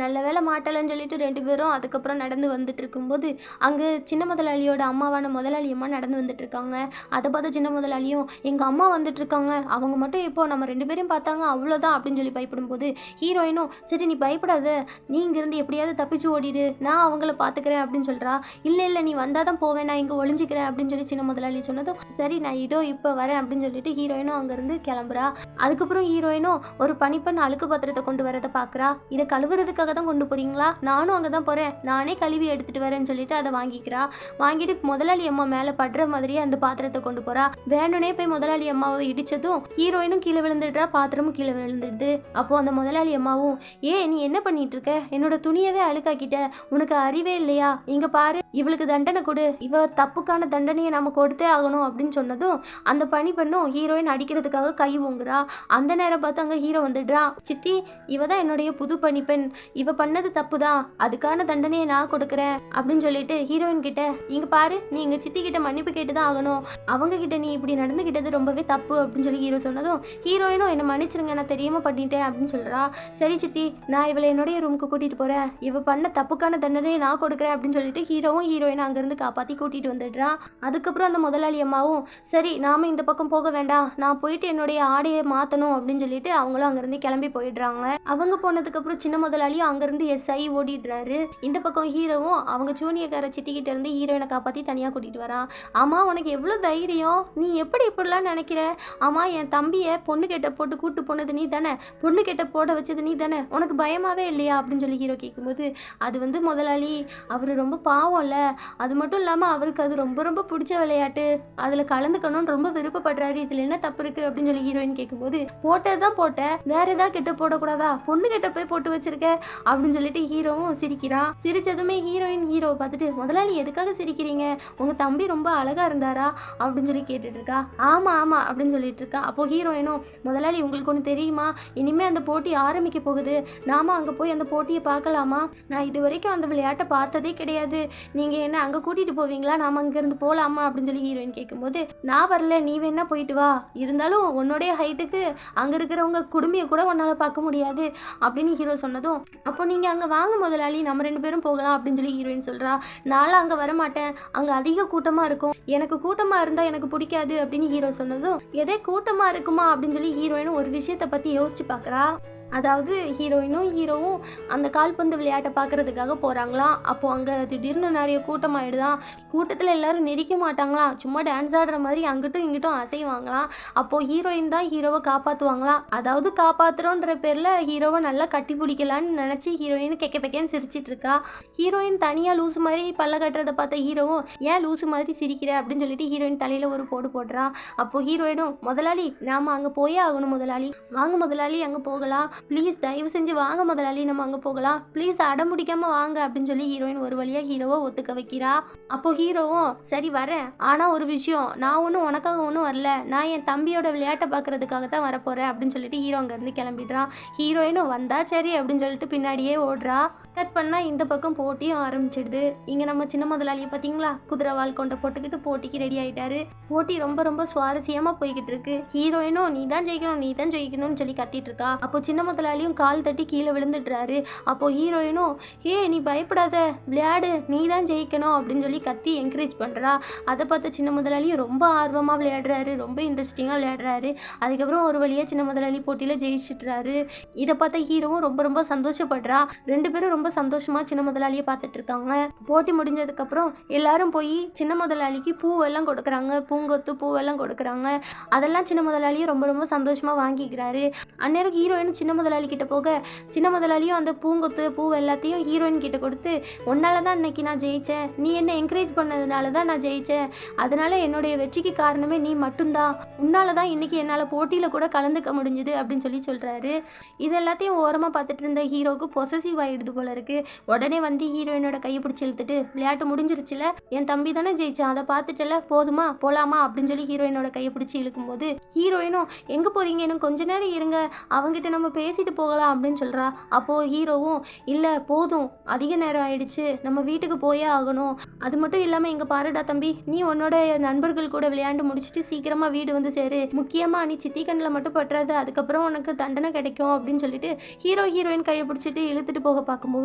நல்ல வேளை மாட்டலைன்னு சொல்லிட்டு ரெண்டு பேரும் அதுக்கப்புறம் நடந்து வந்துட்டு இருக்கும்போது அங்கே சின்ன முதலாளியோட அம்மாவான முதலாளி அம்மா நடந்து வந்துட்டு இருக்காங்க. அதை பார்த்து சின்ன முதலாளியும் எங்கள் அம்மா வந்துட்டு இருக்காங்க. அவங்க மட்டும் இப்போ நம்ம ரெண்டு பேரையும் பார்த்தாங்க. அவ்வளோதான் அப்படின்னு சொல்லி பயப்படும் போது ஹீரோயினும் சரி நீ பயப்படாத. நீ இங்கேருந்து எப்படியாவது தப்பிச்சு ஓடிடு. நான் அவங்கள பார்த்துக்கிறேன் அப்படின்னு சொல்கிறா இல்லை இல்லை நீ வந்தால் தான் போவேன். நான் இங்கே ஒளிஞ்சிக்கிறேன் அப்படின்னு சொல்லி சின்ன முதலாளி சொன்னதும் சரி நான் இதோ இப்போ வரேன் அப்படின்னு சொல்லிட்டு ஹீரோயினும் அங்கேருந்து கிளம்புறா. அதுக்கப்புறம் ஹீரோயினும் ஒரு பனிப்பெண் அழுக்கு பாத்திரத்தை கொண்டு வரதை பார்க்குறா இதை கழுவுறதுக்காக தான் கொண்டு போறீங்களா? நானும் அங்கே தான் போகிறேன் நானே கழுவி எடுத்துகிட்டு வரேன்னு சொல்லிட்டு அதை வாங்கிக்கிறா. வாங்கிட்டு முதலாளி அம்மா மேலே படுற மாதிரியே அந்த பாத்திரத்தை கொண்டு போறா. வேணுனே போய் முதலாளி அம்மாவை இடிச்சதும் ஹீரோயினும் கீழே விழுந்துடுறா பாத்திரமும் கீழே விழுந்துடுது. அப்போ அந்த முதலாளி அம்மாவும் ஏ நீ என்ன பண்ணிட்டு இருக்க என்னோட துணியவே அழுக்காக்கிட்ட. உனக்கு அறிவே இல்லையா? இங்க பாரு இவளுக்கு தண்டனை கொடு. இவ தப்புக்கான தண்டனையை நம்ம கொடுத்தே ஆகணும் அப்படின்னு சொன்னதும் அந்த பணி பெண்ணும் ஹீரோயின் அடிக்கிறதுக்காக கை ஓங்குறா. அந்த நேரம் பார்த்து அங்கே ஹீரோ வந்துடுறா. சித்தி இவ தான் என்னுடைய புது பணிப்பெண். இவ பண்ணது தப்பு தான் அதுக்கான தண்டனையை நான் கொடுக்குறேன். அப்படின்னு சொல்லிட்டு ஹீரோயின் கிட்ட இங்க பாரு நீ எங்க சித்தி கிட்ட மன்னிப்பு கேட்டு தான் ஆகணும். அவங்க கிட்ட நீ இப்படி நடந்துகிட்டது ரொம்பவே தப்பு அப்படின்னு சொல்லி ஹீரோ சொன்னதும் ஹீரோயினும் என்னை மன்னிச்சிருங்க நான் தெரியாம பண்ணிட்டேன் அப்படின்னு சொல்றா. சரி சித்தி நான் இவளை என்னுடைய ரூமுக்கு கூட்டிட்டு போறேன். இவ பண்ண தப்புக்கான தண்டனையை நான் கொடுக்குறேன் அப்படின்னு சொல்லிட்டு ஹீரோவும் ஹீரோயினை அங்கிருந்து காப்பாத்தி கூட்டிட்டு வந்துடுறான் அதுக்கப்புறம் அந்த முதலாளி அம்மாவும் சரி நாம இந்த பக்கம் போக வேண்டாம். நான் போயிட்டு என்னுடைய ஆடையை மாற்றணும் அப்படின்னு சொல்லிட்டு அவங்களும் அங்கேருந்து கிளம்பி போயிடுறாங்க. அவங்க போனதுக்கு அப்புறம் சின்ன முதலாளியும் அங்கேருந்து எஸ்ஐ ஓடிடுறாரு. இந்த பக்கம் ஹீரோவும் அவங்க ஜூனியக்கார சித்திக்கிட்ட இருந்து ஹீரோயினை காப்பாற்றி தனியாக கூட்டிகிட்டு வரான். ஆமாம் உனக்கு எவ்வளோ தைரியம்? நீ எப்படி இப்படிலாம் நினைக்கிற? ஆமா என் தம்பியை பொண்ணு கெட்ட போட்டு கூட்டு போனது நீ தானே? பொண்ணு கெட்ட போட வச்சது நீ தானே? உனக்கு பயமாவே இல்லையா? அப்படின்னு சொல்லி ஹீரோ கேட்கும்போது அது வந்து முதலாளி அவர் ரொம்ப பாவம்ல அது மட்டும் இல்லாமல் அவருக்கு அது ரொம்ப ரொம்ப பிடிச்ச விளையாட்டு. அதில் கலந்துக்கணும்னு ரொம்ப விருப்பப்படுறாரு. இதில் என்ன தப்பு இருக்கு? அப்படின்னு சொல்லி ஹீரோயின் கேட்கும்போது போட்டது தான் போட்டேன் வேற ஏதாவது கெட்ட போடக்கூடாதா? பொண்ணு கெட்ட போய் போட்டு வச்சிருக்க அப்படின்னு சொல்லிட்டு ஹீரோவும் சிரிக்கிறான் சிரிச்சதுமே ஹீரோயின் ஹீரோவை பார்த்துட்டு முதலாளி எதுக்காக சிரிக்கிறீங்க? உங்க தம்பி ரொம்ப அழகா இருந்தாரா? அப்படின்னு சொல்லி கேட்டுட்டு இருக்கா ஆமா ஆமா அப்படின்னு சொல்லிட்டு இருக்கா அப்போ ஹீரோயினும் முதலாளி உங்களுக்கு ஒன்று தெரியுமா? இனிமே அந்த போட்டி ஆரம்பிக்க போகுது. நாம அங்க போய் அந்த போட்டியை பார்க்கலாமா? நான் இது வரைக்கும் அந்த விளையாட்டை பார்த்ததே கிடையாது. நீங்க என்ன அங்க கூட்டிட்டு போவீங்களா? நாம அங்க இருந்து போலாமா? அப்படின்னு சொல்லி ஹீரோயின் கேட்கும்போது நான் வரல. நீ வேணா போயிட்டு வா. இருந்தாலும் உன்னுடைய ஹைட்டுக்கு அங்க இருக்கிறவங்க குடும்பிய கூட உன்னால பார்க்க முடியாது அப்படின்னு ஹீரோ சொன்னதும் அப்போ நீங்க அங்க வாங்க முதலாளி நம்ம ரெண்டு பேரும் போகலாம் அப்படின்னு சொல்லி ஹீரோயின் சொல்றா. நானும் அங்க வர மாட்டேன் அங்க அதிக கூட்டமா இருக்கும். எனக்கு கூட்டமா இருந்தா எனக்கு பிடிக்காது அப்படின்னு ஹீரோ சொன்னதும் எதே கூட்டமா இருக்குமா? அப்படின்னு சொல்லி ஹீரோயின் ஒரு விஷயத்தை பத்தி யோசிச்சு பார்க்குறா. அதாவது ஹீரோயினும் ஹீரோவும் அந்த கால்பந்து விளையாட்டை பார்க்கறதுக்காக போகிறாங்களாம் அப்போ அங்கே திடீர்னு நிறைய கூட்டம் ஆகிடுதான் கூட்டத்தில் எல்லாரும் நெரிக்க மாட்டாங்களாம் சும்மா டான்ஸ் ஆடுற மாதிரி அங்கிட்டும் இங்கிட்டும் அசைவாங்களாம் அப்போது ஹீரோயின் தான் ஹீரோவை காப்பாற்றுவாங்களாம் அதாவது காப்பாற்றுறோன்ற பேரில் ஹீரோவை நல்லா கட்டி பிடிக்கலான்னு நினச்சி ஹீரோயின் கெக்க பெக்கேன்னு சிரிச்சிட்டு இருக்கா. ஹீரோயின் தனியாக லூசு மாதிரி பல்ல கட்டுறதை பார்த்த ஹீரோவும் ஏன் லூசு மாதிரி சிரிக்கிற? அப்படின்னு சொல்லிட்டு ஹீரோயின் தலையில் ஒரு போடு போடுறான் அப்போது ஹீரோயினும் முதலாளி நாம அங்கே போயே ஆகணும் முதலாளி. வாங்க முதலாளி அங்கே போகலாம். ப்ளீஸ் தயவு செஞ்சு வாங்க முதலாளி நம்ம அங்கே போகலாம். ப்ளீஸ் அடம் பிடிக்காம வாங்க அப்படின்னு சொல்லி ஹீரோயின் ஒரு வழியாக ஹீரோவை ஒத்துக்க வைக்கிறா. அப்போ ஹீரோவும் சரி வரேன். ஆனால் ஒரு விஷயம் நான் ஒன்றும் உனக்காக ஒன்றும் வரல. நான் என் தம்பியோட விளையாட்டை பார்க்கறதுக்காக தான் வரப்போகிறேன் அப்படின்னு சொல்லிட்டு ஹீரோ அங்கேருந்து கிளம்பிடுறான். ஹீரோயினும் வந்தா சரி அப்படின்னு சொல்லிட்டு பின்னாடியே ஓடுறா. கட் பண்ணால் இந்த பக்கம் போட்டியும் ஆரம்பிச்சிடுது. இங்கே நம்ம சின்ன முதலாளியை பார்த்தீங்களா? குதிரை வால் கொண்ட போட்டுக்கிட்டு போட்டிக்கு ரெடி ஆகிட்டாரு போட்டி ரொம்ப ரொம்ப சுவாரஸ்யமாக போய்கிட்டு இருக்கு. ஹீரோயினும் நீ தான் ஜெயிக்கணும் நீ தான் ஜெயிக்கணும்னு சொல்லி கத்திட்டு இருக்கா? அப்போ சின்ன முதலாளியும் கால் தட்டி கீழே விழுந்துடுறாரு. அப்போ ஹீரோயினும் ஏ நீ பயப்படாத. விளையாடு. நீ தான் ஜெயிக்கணும் அப்படின்னு சொல்லி கத்தி என்கரேஜ் பண்ணுறா அதை பார்த்து சின்ன முதலாளியும் ரொம்ப ஆர்வமாக விளையாடுறாரு. ரொம்ப இன்ட்ரெஸ்டிங்காக விளையாடுறாரு. அதுக்கப்புறம் ஒரு வழியாக சின்ன முதலாளி போட்டியில் ஜெயிச்சிட்றாரு. இதை பார்த்த ஹீரோவும் ரொம்ப ரொம்ப சந்தோஷப்படுறா. ரெண்டு பேரும் ரொம்ப சந்தோஷமாக சின்ன முதலாளியை பார்த்துட்டு இருக்காங்க போட்டி முடிஞ்சதுக்கப்புறம் எல்லாரும் போய் சின்ன முதலாளிக்கு பூவெல்லாம் கொடுக்குறாங்க. பூங்கொத்து பூவெல்லாம் கொடுக்குறாங்க. அதெல்லாம் சின்ன முதலாளியும் ரொம்ப ரொம்ப சந்தோஷமாக வாங்கிக்கிறாரு. அந்நேரம் ஹீரோயின் சின்ன முதலாளி கிட்ட போக சின்ன முதலாளியும் அந்த பூங்கொத்து பூ எல்லாத்தையும் ஹீரோயின் கிட்ட கொடுத்து உன்னால தான் இன்னைக்கு நான் ஜெயித்தேன் நீ என்ன என்கரேஜ் பண்ணதுனால தான் நான் ஜெயித்தேன் அதனால என்னுடைய வெற்றிக்கு காரணமே நீ மட்டும்தான். உன்னால தான் இன்னைக்கு என்னால் போட்டியில் கூட கலந்துக்க முடிஞ்சுது. அப்படின்னு சொல்லி சொல்கிறாரு இது எல்லாத்தையும் ஓரமாக பார்த்துட்டு இருந்த ஹீரோவுக்கு பொசசிவ் ஆயிடுது போல இருக்குது உடனே வந்து ஹீரோயினோட கையை பிடிச்சி இழுத்துட்டு விளையாட்டு முடிஞ்சிருச்சுல? என் தம்பி தானே ஜெயிச்சான். அதை பார்த்துட்டல? போதுமா? போலாமா? அப்படின்னு சொல்லி ஹீரோயினோட கையை பிடிச்சி இழுக்கும்போது ஹீரோயினும் எங்கே போறீங்க? இன்னும் கொஞ்ச நேரம் இருங்க. அவங்கிட்ட நம்ம பேசிட்டு போகலாம் அப்படின்னு சொல்கிறா அப்போது ஹீரோவும் இல்லை போதும். அதிக நேரம் ஆயிடுச்சு. நம்ம வீட்டுக்கு போயே ஆகணும். அது மட்டும் இல்லாமல் இங்கே பாருடா தம்பி. நீ உன்னோட நண்பர்கள் கூட விளையாண்டு முடிச்சுட்டு சீக்கிரமாக வீடு வந்து சேரு. முக்கியமாக நீ சித்தி கண்ணில் மட்டும் பட்டுறாது அதுக்கப்புறம் உனக்கு தண்டனை கிடைக்கும் அப்படின்னு சொல்லிட்டு ஹீரோ ஹீரோயின் கையை பிடிச்சிட்டு இழுத்துட்டு போக பார்க்கும்போது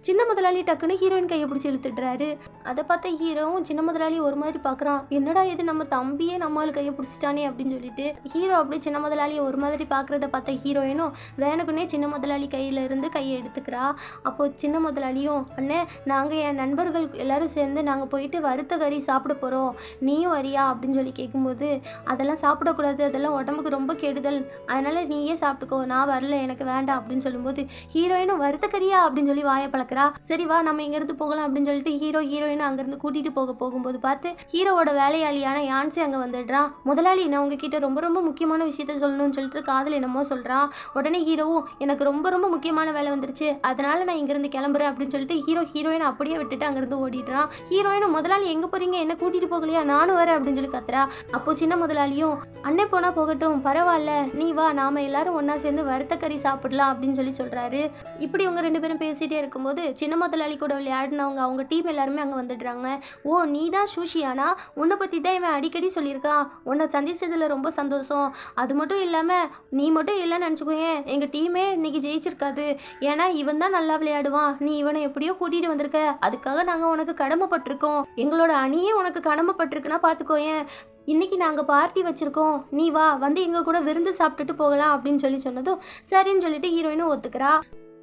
சின்ன முதலாளி டக்குன்னு ஹீரோயின் கையை பிடிச்சி இழுத்துடுறாரு. அதை பார்த்த ஹீரோவும் சின்ன முதலாளி ஒரு மாதிரி பார்க்குறான். என்னடா இது நம்ம தம்பியே நம்மளால் கையை பிடிச்சிட்டானே அப்படின்னு சொல்லிட்டு ஹீரோ அப்படியே சின்ன முதலாளியை ஒரு மாதிரி பார்க்குறத பார்த்த ஹீரோயினும் வேணுக்குன்னே சின்ன முதலாளி கையில இருந்து கையை எடுத்துக்கிறா. அப்போது சின்ன முதலாளியும் அண்ணே நாங்கள் என் நண்பர்கள் எல்லாரும் சேர்ந்து நாங்கள் போயிட்டு வறுத்த கறி சாப்பிட போகிறோம் நீயும் வரியா? அப்படின்னு சொல்லி கேட்கும்போது அதெல்லாம் சாப்பிடக்கூடாது. அதெல்லாம் உடம்புக்கு ரொம்ப கெடுதல். அதனால் நீயே சாப்பிட்டுக்கோ. நான் வரல. எனக்கு வேண்டாம். அப்படின்னு சொல்லும்போது ஹீரோயினும் வறுத்த கறியா? அப்படின்னு சொல்லி வாயை பழக்கிறா. சரி வா நம்ம இங்கேருந்து போகலாம் அப்படின்னு சொல்லிட்டு ஹீரோ ஹீரோயின் அங்கேருந்து கூட்டிகிட்டு போக போகும்போது பார்த்து ஹீரோவோட வேலையாளியான யான்சி அங்கே வந்துடுறான் முதலாளி நான் உங்ககிட்ட ரொம்ப ரொம்ப முக்கியமான விஷயத்த சொல்லணும்னு சொல்லிட்டு காதல் என்னமோ சொல்கிறான் உடனே ஹீரோவும் எனக்கு ரொம்ப ரொம்ப முக்கியமான வேலை வந்துருச்சு. அதனால நான் இங்கேருந்து கிளம்புறேன் அப்படின்னு சொல்லிட்டு ஹீரோ ஹீரோயின் அப்படியே விட்டுட்டு அங்கேருந்து ஓடிடுறான். ஹீரோயினும் முதலாளி எங்கே போகிறீங்க என்ன கூட்டிகிட்டு போகலையா? நானும் வரேன் அப்படின்னு சொல்லி கத்துறா. அப்போ சின்ன முதலாளியும் அண்ணே போனால் போகட்டும் பரவாயில்ல. நீ வா நாம எல்லாரும் ஒன்றா சேர்ந்து வறுத்த கறி சாப்பிடலாம் அப்படின்னு சொல்லி சொல்கிறாரு இப்படி உங்க ரெண்டு பேரும் பேசி பேசிகிட்டே இருக்கும்போது சின்ன முதலாளி கூட விளையாடினவங்க அவங்க டீம் எல்லாருமே அங்கே வந்துடுறாங்க. ஓ நீ தான் சூஷியானா? உன்னை பற்றி தான் இவன் அடிக்கடி சொல்லியிருக்கான். உன்னை சந்திச்சதில் ரொம்ப சந்தோஷம். அது மட்டும் இல்லாமல் நீ மட்டும் இல்லைன்னு நினச்சிக்கோயேன் எங்கள் டீமே இன்னைக்கு ஜெயிச்சிருக்காது. ஏன்னா இவன் தான் நல்லா விளையாடுவான். நீ இவனை எப்படியோ கூட்டிகிட்டு வந்திருக்க. அதுக்காக நாங்கள் உனக்கு கடமைப்பட்டிருக்கோம். எங்களோட அணியே உனக்கு கடமைப்பட்டிருக்குன்னா பார்த்துக்கோயேன் இன்னைக்கு நாங்கள் பார்ட்டி வச்சுருக்கோம். நீ வா வந்து எங்கள் கூட விருந்து சாப்பிட்டுட்டு போகலாம் அப்படின்னு சொல்லி சொன்னதும் சரின்னு சொல்லிட்டு ஹீரோயினும் ஒத்துக்கிறா.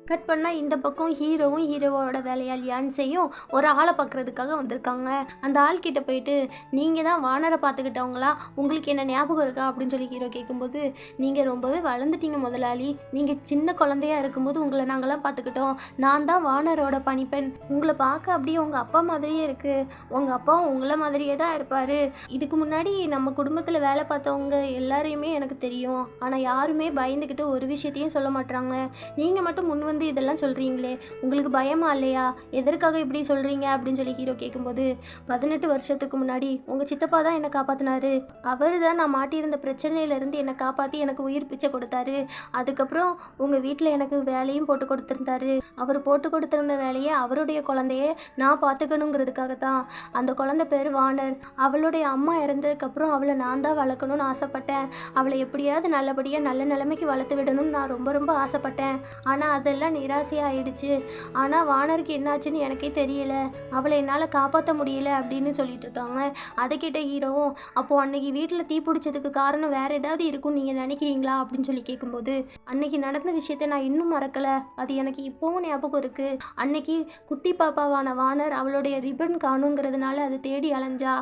கட் பண்ணால் இந்த பக்கம் ஹீரோவும் ஹீரோவோட வேலையாள் யான்சையும் ஒரு ஆளை பார்க்குறதுக்காக வந்திருக்காங்க. அந்த ஆள் கிட்ட போயிட்டு நீங்கள் தான் வானரை பார்த்துக்கிட்டவங்களா உங்களுக்கு என்ன ஞாபகம் இருக்கா? அப்படின்னு சொல்லி ஹீரோ கேட்கும்போது நீங்கள் ரொம்பவே வளர்ந்துட்டீங்க முதலாளி. நீங்கள் சின்ன குழந்தையா இருக்கும்போது உங்களை நாங்களாம் பார்த்துக்கிட்டோம் நான் தான் வானரோட பணிப்பெண். உங்களை பார்க்க அப்படியே உங்கள் அப்பா மாதிரியே இருக்குது உங்கள் அப்பாவும் உங்களை மாதிரியே தான் இருப்பார். இதுக்கு முன்னாடி நம்ம குடும்பத்தில் வேலை பார்த்தவங்க எல்லாரையுமே எனக்கு தெரியும். ஆனால் யாருமே பயந்துக்கிட்டு ஒரு விஷயத்தையும் சொல்ல மாட்டாங்க நீங்கள் மட்டும் முன் வந்து வந்து இதெல்லாம் சொல்கிறீங்களே உங்களுக்கு பயமா இல்லையா? எதற்காக இப்படி சொல்கிறீங்க அப்படின்னு சொல்லி ஹீரோ கேட்கும்போது பதினெட்டு வருஷத்துக்கு முன்னாடி உங்கள் சித்தப்பா தான் என்னை காப்பாற்றினாரு அவர் தான் நான் மாட்டியிருந்த பிரச்சனையிலேருந்து என்னை காப்பாற்றி எனக்கு உயிர் பிச்சை கொடுத்தாரு. அதுக்கப்புறம் உங்கள் வீட்டில் எனக்கு வேலையும் போட்டு கொடுத்துருந்தாரு. அவர் போட்டு கொடுத்துருந்த வேலையை அவருடைய குழந்தைய நான் பார்த்துக்கணுங்கிறதுக்காக தான் அந்த குழந்தை பேர் வானர் அவளுடைய அம்மா இறந்ததுக்கப்புறம் அவளை நான் தான் வளர்க்கணும்னு ஆசைப்பட்டேன். அவளை எப்படியாவது நல்லபடியாக நல்ல நிலைமைக்கு வளர்த்து விடணும்னு நான் ரொம்ப ரொம்ப ஆசைப்பட்டேன். ஆனால் அதெல்லாம் நிராசையாயிடுச்சு ஆனால் வானருக்கு என்னாச்சுன்னு எனக்கே தெரியல. அவளை என்னால் காப்பாற்ற முடியல அப்படின்னு சொல்லிட்டு இருக்காங்க. அதை கேட்ட ஹீரோவும் அப்போது அன்னைக்கு வீட்டில் தீ பிடிச்சதுக்கு காரணம் வேற ஏதாவது இருக்கும்னு நீங்கள் நினைக்கிறீங்களா? அப்படின்னு சொல்லி கேட்கும்போது அன்னைக்கு நடந்த விஷயத்த நான் இன்னும் மறக்கலை. அது எனக்கு இப்போவும் ஞாபகம் இருக்குது அன்னைக்கு குட்டி பாப்பாவான வானர் அவளுடைய ரிப்பன் காணுங்கிறதுனால அதை தேடி அலைஞ்சா.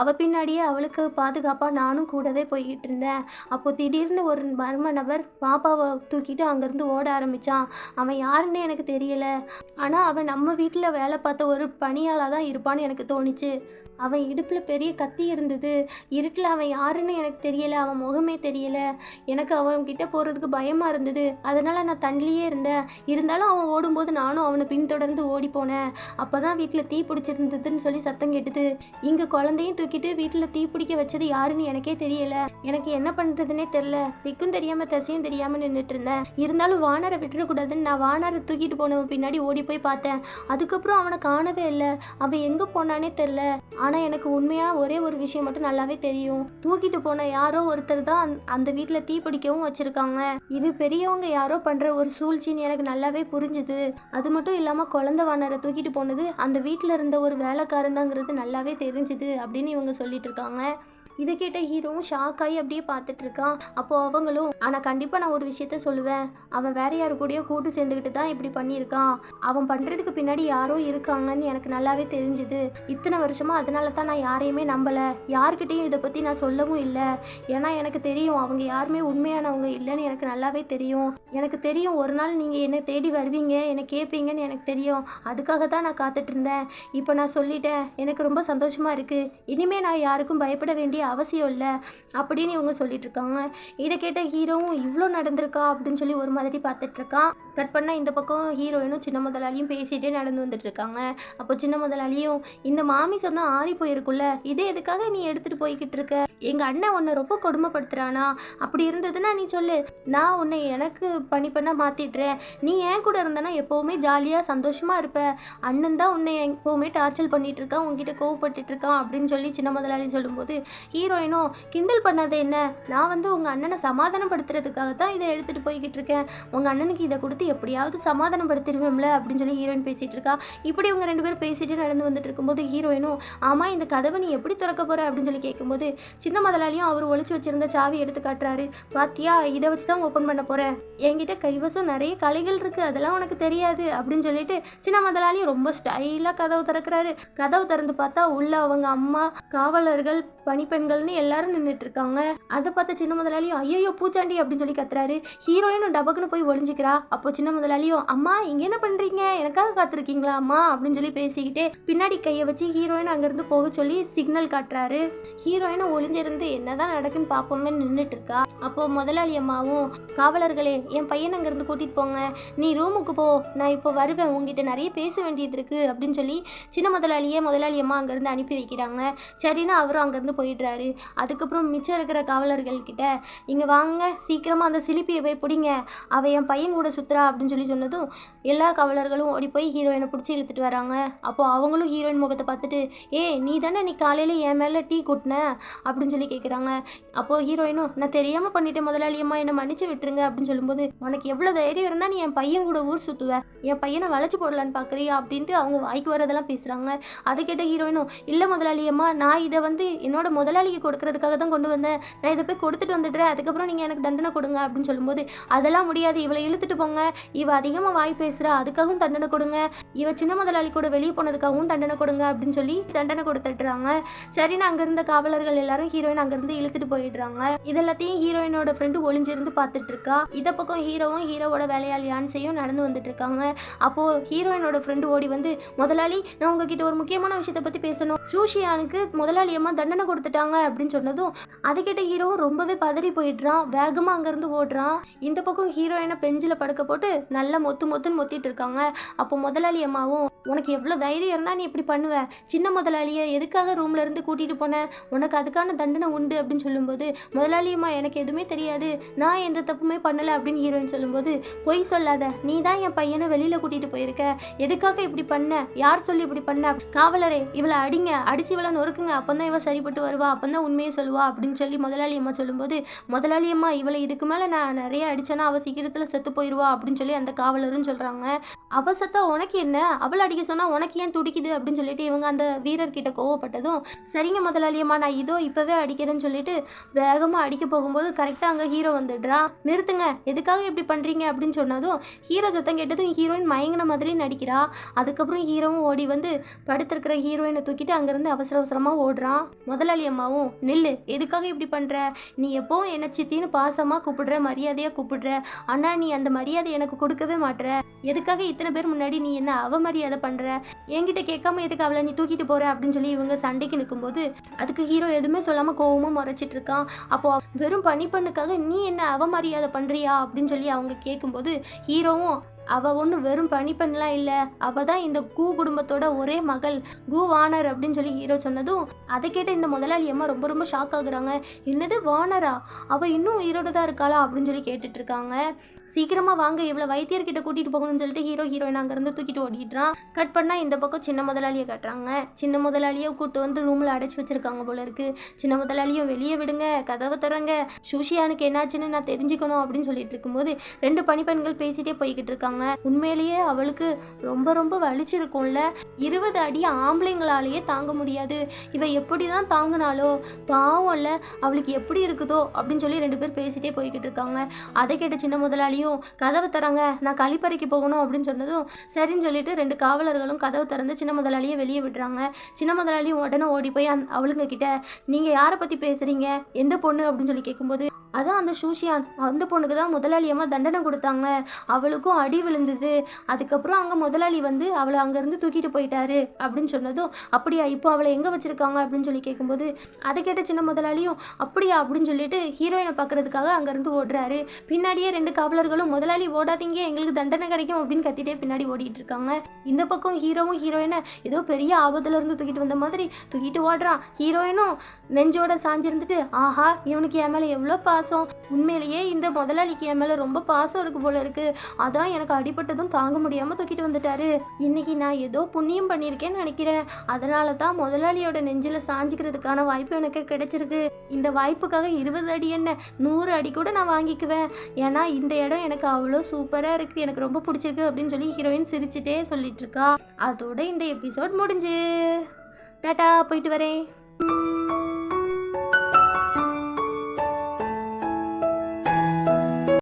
அவள் பின்னாடியே அவளுக்கு பாதுகாப்பாக நானும் கூடவே போய்கிட்டு இருந்தேன். அப்போ திடீர்னு ஒரு மர்ம நபர் பாப்பாவை தூக்கிட்டு அங்கேருந்து ஓட ஆரம்பித்தான் அவன் யாருன்னு எனக்கு தெரியல. ஆனால் அவன் நம்ம வீட்டில் வேலை பார்த்த ஒரு பணியாளாக தான் இருப்பான்னு எனக்கு தோணுச்சு. அவன் இடுப்பில் பெரிய கத்தி இருந்தது. இருட்டில் அவன் யாருன்னு எனக்கு தெரியல. அவன் முகமே தெரியல. எனக்கு அவன்கிட்ட போகிறதுக்கு பயமாக இருந்தது. அதனால் நான் தண்ணிலேயே இருந்தேன். இருந்தாலும் அவன் ஓடும்போது நானும் அவனை பின்தொடர்ந்து ஓடி போனேன். அப்போ தான் வீட்டில் தீ பிடிச்சிருந்ததுன்னு சொல்லி சத்தம் கேட்டுது. இங்கே குழந்தையும் தூக்கிட்டு வீட்டில் தீ பிடிக்க வச்சது யாருன்னு எனக்கே தெரியல. எனக்கு என்ன பண்ணுறதுனே தெரில திக்கும் தெரியாமல் தசையும் தெரியாமல் நின்றுட்டு இருந்தேன். இருந்தாலும் வானரை விட்டுறக்கூடாதுன்னு நான் வானரை தூக்கிட்டு போனவன் பின்னாடி ஓடி போய் பார்த்தேன். அதுக்கப்புறம் அவனை காணவே இல்லை. அவன் எங்கே போனானே தெரில ஆனால் ஆனால் எனக்கு உண்மையாக ஒரே ஒரு விஷயம் மட்டும் நல்லாவே தெரியும். தூக்கிட்டு போன யாரோ ஒருத்தர் தான் அந்த- அந்த வீட்டில் தீ பிடிக்கவும் வச்சுருக்காங்க. இது பெரியவங்க யாரோ பண்ணுற ஒரு சூழ்ச்சின்னு எனக்கு நல்லாவே புரிஞ்சுது. அது மட்டும் இல்லாமல் குழந்தை வானரை தூக்கிட்டு போனது அந்த வீட்டில் இருந்த ஒரு வேலைக்காரன் தாங்கிறது நல்லாவே தெரிஞ்சுது அப்படின்னு இவங்க சொல்லிட்டு இருக்காங்க. இதை கேட்ட ஹீரோவும் ஷாக் ஆகி அப்படியே பார்த்துட்டு இருக்கான். அப்போ அவங்களும் ஆனால் கண்டிப்பாக நான் ஒரு விஷயத்த சொல்லுவேன். அவன் வேற யாரு கூடயோ கூட்டு சேர்ந்துக்கிட்டு தான் இப்படி பண்ணியிருக்கான். அவன் பண்ணுறதுக்கு பின்னாடி யாரோ இருக்காங்கன்னு எனக்கு நல்லாவே தெரிஞ்சுது. இத்தனை வருஷமா அதனால தான் நான் யாரையுமே நம்பலை. யார்கிட்டயும் இதை பற்றி நான் சொல்லவும் இல்லை. ஏன்னா எனக்கு தெரியும் அவங்க யாருமே உண்மையானவங்க இல்லைன்னு எனக்கு நல்லாவே தெரியும். எனக்கு தெரியும் ஒரு நாள் நீங்கள் என்னை தேடி வருவீங்க என்னை கேட்பீங்கன்னு எனக்கு தெரியும். அதுக்காக தான் நான் காத்துட்டு இருந்தேன். இப்போ நான் சொல்லிட்டேன். எனக்கு ரொம்ப சந்தோஷமாக இருக்குது இனிமேல் நான் யாருக்கும் பயப்பட வேண்டிய வேண்டிய அவசியம் இல்லை அப்படின்னு இவங்க சொல்லிட்டு இருக்காங்க. இதை கேட்ட ஹீரோவும் இவ்வளோ நடந்திருக்கா அப்படின்னு சொல்லி ஒரு மாதிரி பார்த்துட்டு இருக்கான். கட் பண்ணால் இந்த பக்கம் ஹீரோயினும் சின்ன முதலாளியும் பேசிகிட்டே நடந்து வந்துட்டு இருக்காங்க. அப்போ சின்ன முதலாளியும் இந்த மாமிசம் தான் ஆறி போயிருக்குல்ல இதே எதுக்காக நீ எடுத்துகிட்டு போய்கிட்டு இருக்க? எங்கள் அண்ணன் உன்னை ரொம்ப கொடுமைப்படுத்துறானா? அப்படி இருந்ததுன்னா நீ சொல்லு. நான் உன்னை எனக்கு பணி பண்ண மாற்றிடுறேன் நீ ஏன் கூட இருந்தனா எப்போவுமே ஜாலியாக சந்தோஷமாக இருப்ப. அண்ணன் தான் உன்னை எப்போவுமே டார்ச்சர் பண்ணிட்டு இருக்கான் உங்ககிட்ட கோவப்பட்டுட்டு இருக்கான் அப்படின்னு சொல்லி சின்ன முதலாளி சொல்லும்போது ஹீரோயினும் கிண்டல் பண்ணது என்ன? நான் வந்து உங்கள் அண்ணனை சமாதானப்படுத்துறதுக்காக தான் இதை எடுத்துகிட்டு போய்கிட்டு இருக்கேன். உங்கள் அண்ணனுக்கு இதை கொடுத்து எப்படியாவது சமாதானப்படுத்திடுவேன்ல அப்படின்னு சொல்லி ஹீரோயின் பேசிகிட்டு இருக்கா. இப்படி இவங்க ரெண்டு பேரும் பேசிட்டு நடந்து வந்துட்டு இருக்கும்போது ஹீரோயினும் ஆமாம் இந்த கதவை நீ எப்படி திறக்க போகிற அப்படின்னு சொல்லி கேட்கும்போது சின்ன முதலாளியும் அவர் ஒழிச்சு வச்சிருந்த சாவி எடுத்து காட்டுறாரு. பாத்தியா இதை வச்சு தான் ஓப்பன் பண்ண போகிறேன் என்கிட்ட கைவசம் நிறைய கலைகள் இருக்குது அதெல்லாம் உனக்கு தெரியாது. அப்படின்னு சொல்லிட்டு சின்ன முதலாளியும் ரொம்ப ஸ்டைலாக கதவு திறக்கிறாரு. கதவு திறந்து பார்த்தா உள்ள அவங்க அம்மா காவலர்கள் பணிப்பெண் பெண்கள்னு எல்லாரும் நின்றுட்டு இருக்காங்க அதை பார்த்த சின்ன முதலாளியும் ஐயோ பூச்சாண்டி அப்படின்னு சொல்லி கத்துறாரு. ஹீரோயினும் டபக்குன்னு போய் ஒளிஞ்சிக்கிறா. அப்போ சின்ன முதலாளியும் அம்மா இங்க என்ன பண்றீங்க? எனக்காக காத்திருக்கீங்களா அம்மா? அப்படின்னு சொல்லி பேசிக்கிட்டே பின்னாடி கையை வச்சு ஹீரோயின் அங்கிருந்து போக சொல்லி சிக்னல் காட்டுறாரு. ஹீரோயினும் ஒளிஞ்சிருந்து என்னதான் நடக்குன்னு பார்ப்போமே நின்றுட்டு இருக்கா அப்போ முதலாளி அம்மாவும் காவலர்களே என் பையன் அங்கிருந்து கூட்டிட்டு போங்க. நீ ரூமுக்கு போ. நான் இப்போ வருவேன். உங்ககிட்ட நிறைய பேச வேண்டியது இருக்கு அப்படின்னு சொல்லி சின்ன முதலாளியே முதலாளி அம்மா அங்கேருந்து அனுப்பி வைக்கிறாங்க. சரினா அவரும் அங்கேருந்து போயிடுறாரு. அதுக்கப்புறம் மிச்சம் இருக்கிற காவலர்கள்கிட்ட இங்கே வாங்க சீக்கிரமாக அந்த சிலிப்பியை போய் பிடிங்க. அவ என் பையன் கூட சுற்றுறா அப்படின்னு சொல்லி சொன்னதும் எல்லா காவலர்களும் ஓடி போய் ஹீரோயினை பிடிச்சி இழுத்துட்டு வராங்க. அப்போது அவங்களும் ஹீரோயின் முகத்தை பார்த்துட்டு ஏ நீ தானே நீ காலையில் என் மேலே டீ கொட்டின? அப்படின்னு சொல்லி கேட்குறாங்க அப்போது ஹீரோயினும் நான் தெரியாமல் பண்ணிட்டேன் முதலாளியம்மா என்னை மன்னிச்சு விட்டுருங்க அப்படின்னு சொல்லும்போது உனக்கு எவ்வளோ தைரியம் இருந்தால் நீ என் பையன் கூட ஊர் சுற்றுவேன் என் பையனை வளைச்சு போடலான்னு பார்க்குறியா அப்படின்ட்டு அவங்க வாய்க்கு வரதெல்லாம் பேசுகிறாங்க அதை கேட்ட ஹீரோயினும் இல்லை முதலாளியம்மா நான் இதை வந்து என்னோட முதலாளிக்கு கொடுக்கறதுக்காக தான் கொண்டு வந்தேன். நான் இதை போய் கொடுத்துட்டு வந்துடுறேன். அதுக்கப்புறம் நீங்கள் எனக்கு தண்டனை கொடுங்க அப்படின்னு சொல்லும்போது அதெல்லாம் முடியாது. இவளை இழுத்துட்டு போங்க. இவ அதிகமாக வாய் பேசுகிறா அதுக்காகவும் தண்டனை கொடுங்க. இவ சின்ன முதலாளி கூட வெளியே போனதுக்காகவும் தண்டனை கொடுங்க அப்படின்னு சொல்லி தண்டனை கொடுத்துட்றாங்க சரின்னு நான் இருந்த காவலர்கள் எல்லாரும் ஹீரோயின் அங்கேருந்து இழுத்துட்டு போயிடுறாங்க. இதெல்லாத்தையும் ஹீரோயினோட ஃப்ரெண்டு ஒளிஞ்சிருந்து பார்த்துட்டு இருக்கா இதை பக்கம் ஹீரோவும் ஹீரோவோட வேலையாள் யான்சையும் நடந்து வந்துட்டு இருக்காங்க அப்போ ஹீரோயினோட ஃப்ரெண்டு ஓடி வந்து முதலாளி நான் உங்ககிட்ட ஒரு முக்கியமான விஷயத்தை பற்றி பேசணும். சூஷியானுக்கு முதலாளி அம்மா தண்டனை கொடுத்துட்டாங்க. அப்படின்னு சொன்னதும் அதை கேட்ட ஹீரோ ரொம்பவே பதறி போயிடுறான். வேகமாக அங்கேருந்து ஓடுறான். இந்த பக்கம் ஹீரோயினை பெஞ்சில் படுக்க போட்டு நல்லா மொத்து மொத்துன்னு மொத்திட்டு இருக்காங்க. அப்போ முதலாளி அம்மாவும் உனக்கு எவ்வளோ தைரியம் இருந்தால் நீ இப்படி பண்ணுவ. சின்ன முதலாளியை எதுக்காக ரூம்ல இருந்து கூட்டிகிட்டு போனேன் உனக்கு அதுக்கான தண்டனை உண்டு. அப்படின்னு சொல்லும்போது முதலாளி அம்மா எனக்கு எதுவுமே தெரியாது. நான் எந்த தப்புமே பண்ணலை. அப்படின்னு ஹீரோயின் சொல்லும்போது பொய் சொல்லாத. நீ தான் என் பையனை வெளியில் கூட்டிகிட்டு போயிருக்க. எதுக்காக இப்படி பண்ண? யார் சொல்லி இப்படி பண்ண? காவலரே இவளை அடிங்க. அடிச்சு இவளை நொறுக்குங்க. அப்போ தான் இவள் சரிப்பட்டு வருவா. அப்போ தான் உண்மையை சொல்லுவா அப்படின்னு சொல்லி முதலாளி அம்மா சொல்லும்போது முதலாளி அம்மா இவளை இதுக்கு மேலே நான் நிறைய அடித்தேன்னா அவள் சீக்கிரத்தில் செத்து போயிடுவா அப்படின்னு சொல்லி அந்த காவலரும் சொல்கிறாங்க அவ சத்தா உனக்கு என்ன? அவள் அடிக்க சொன்னால் உனக்கு ஏன் துடிக்குது? அப்படின்னு சொல்லிட்டு இவங்க அந்த வீரர்கிட்ட கோவப்பட்டதும் சரிங்க முதலாளியம்மா நான் இதோ இப்போவே அடிக்கிறேன்னு சொல்லிட்டு வேகமாக அடிக்க போகும்போது கரெக்டாக அங்கே ஹீரோ வந்துடுறா. நிறுத்துங்க. எதுக்காக இப்படி பண்ணுறீங்க அப்படின்னு சொன்னதும் ஹீரோ சத்தம் கேட்டதும் ஹீரோயின் மயங்கின மாதிரி நடிக்கிறா. அதுக்கப்புறம் ஹீரோவும் ஓடி வந்து படுத்திருக்கிற ஹீரோயினை தூக்கிட்டு அங்கேருந்து அவசர அவசரமாக ஓடுறான் முதலாளி அம்மாவும் நில்லு எதுக்காக இப்படி பண்ணுற நீ எப்போவும் என்ன சித்தின்னு பாசமாக கூப்பிடுற மரியாதையாக கூப்பிடுற? ஆனால் நீ அந்த மரியாதை எனக்கு கொடுக்கவே மாட்ற. எதுக்காக இத்தனை பேர் முன்னாடி நீ என்ன அவமரியாதை பண்ணுற என்கிட்ட கேட்காம எதுக்கு அவளை நீ தூக்கிட்டு போற? அப்படின்னு சொல்லி இவங்க சண்டைக்கு நிற்கும்போது அதுக்கு ஹீரோ எதுவுமே சொல்லாமல் கோவமாக முறைச்சிட்டு இருக்கான். அப்போ வெறும் பனிப்பண்ணுக்காக நீ என்ன அவமரியாதை பண்ணுறியா அப்படின்னு சொல்லி அவங்க கேட்கும்போது ஹீரோவும் அவ ஒன்றும் வெறும் பணிப்பெண்லாம் இல்லை. அவ தான் இந்த கூ குடும்பத்தோட ஒரே மகள். கு வானர் அப்படின்னு சொல்லி ஹீரோ சொன்னதும் அதை கேட்ட இந்த முதலாளி அம்மா ரொம்ப ரொம்ப ஷாக் ஆகுறாங்க. என்னது வானரா அவ இன்னும் உயிரோடு தான் இருக்காளா அப்படின்னு சொல்லி கேட்டுட்ருக்காங்க இருக்காங்க. வாங்க இவ்வளோ வைத்தியர்கிட்ட கூட்டிகிட்டு போகணும்னு சொல்லிட்டு ஹீரோ ஹீரோயின் அங்கேருந்து தூக்கிட்டு ஓடிடுறான். கட் பண்ணால் இந்த பக்கம் சின்ன முதலாளியை கட்டுறாங்க. சின்ன முதலாளியை கூட்டு வந்து ரூமில் அடைச்சி வச்சுருக்காங்க போல இருக்கு. சின்ன முதலாளியும் வெளியே விடுங்க கதவை திறங்க. சுஷியானுக்கு என்னாச்சுன்னு நான் தெரிஞ்சுக்கணும் அப்படின்னு சொல்லிட்டு இருக்கும்போது ரெண்டு பணிப்பெண்கள் பேசிகிட்டே போய்கிட்டு இருக்காங்க. உண்மையிலேயே அவளுக்கு ரொம்ப ரொம்ப வலிச்சிருக்கும்ல. இருபது அடி ஆம்பளைங்களாலேயே தாங்க முடியாது. இவ எப்படி தான் தாங்கினாலோ பாவம்ல அவளுக்கு எப்படி இருக்குதோ அப்படின்னு சொல்லி ரெண்டு பேர் பேசிட்டே போய்கிட்டு இருக்காங்க. அதை கேட்ட சின்ன முதலாளியும் கதவை தராங்க நான் கழிப்பறைக்கு போகணும் அப்படின்னு சொன்னதும் சரின்னு சொல்லிட்டு ரெண்டு காவலர்களும் கதவை திறந்து சின்ன முதலாளியை வெளியே விடுறாங்க சின்ன முதலாளியும் உடனே ஓடி போய் அந் அவளுங்க கிட்ட நீங்கள் யாரை பற்றி பேசுகிறீங்க எந்த பொண்ணு? அப்படின்னு சொல்லி கேட்கும்போது அதான் அந்த சூஷியான். அந்த பொண்ணுக்கு தான் முதலாளி அம்மா தண்டனை கொடுத்தாங்க. அவளுக்கும் அடி விழுந்தது. அதுக்கப்புறம் அங்கே முதலாளி வந்து அவளை அங்கேருந்து தூக்கிட்டு போயிட்டாரு அப்படின்னு சொன்னதும் அப்படியா இப்போ அவளை எங்கே வச்சுருக்காங்க? அப்படின்னு சொல்லி கேட்கும்போது அதை கேட்ட சின்ன முதலாளியும் அப்படியா அப்படின்னு சொல்லிட்டு ஹீரோயினை பார்க்கறதுக்காக அங்கேருந்து ஓடுறாரு. பின்னாடியே ரெண்டு காவலர்களும் முதலாளி ஓடாதீங்க. எங்களுக்கு தண்டனை கிடைக்கும் அப்படின்னு கத்திட்டே பின்னாடி ஓடிட்டு இருக்காங்க. இந்த பக்கம் ஹீரோவும் ஹீரோயினை ஏதோ பெரிய ஆபத்துல இருந்து தூக்கிட்டு வந்த மாதிரி தூக்கிட்டு ஓடுறான். ஹீரோயினும் நெஞ்சோட சாஞ்சிருந்துட்டு ஆஹா இவனுக்கு என் மேலே எவ்வளோ பாசம். உண்மையிலேயே இந்த முதலாளிக்கு என் மேலே ரொம்ப பாசம் இருக்கு போல இருக்கு. அதான் எனக்கு அடிபட்டதும் தாங்க முடியாமல் தூக்கிட்டு வந்துட்டாரு. இன்னைக்கு நான் ஏதோ புண்ணியம் பண்ணியிருக்கேன்னு நினைக்கிறேன். அதனால தான் முதலாளியோட நெஞ்சில் சாஞ்சிக்கிறதுக்கான வாய்ப்பு எனக்கு கிடைச்சிருக்கு. இந்த வாய்ப்புக்காக இருபது அடி என்ன? நூறு அடி கூட நான் வாங்கிக்குவேன். ஏன்னா இந்த இடம் எனக்கு அவ்வளோ சூப்பராக இருக்குது எனக்கு ரொம்ப பிடிச்சிருக்கு அப்படின்னு சொல்லி ஹீரோயின் சிரிச்சிட்டே சொல்லிட்டு இருக்கா. அதோட இந்த எபிசோட் முடிஞ்சு. டாட்டா போயிட்டு வரேன்.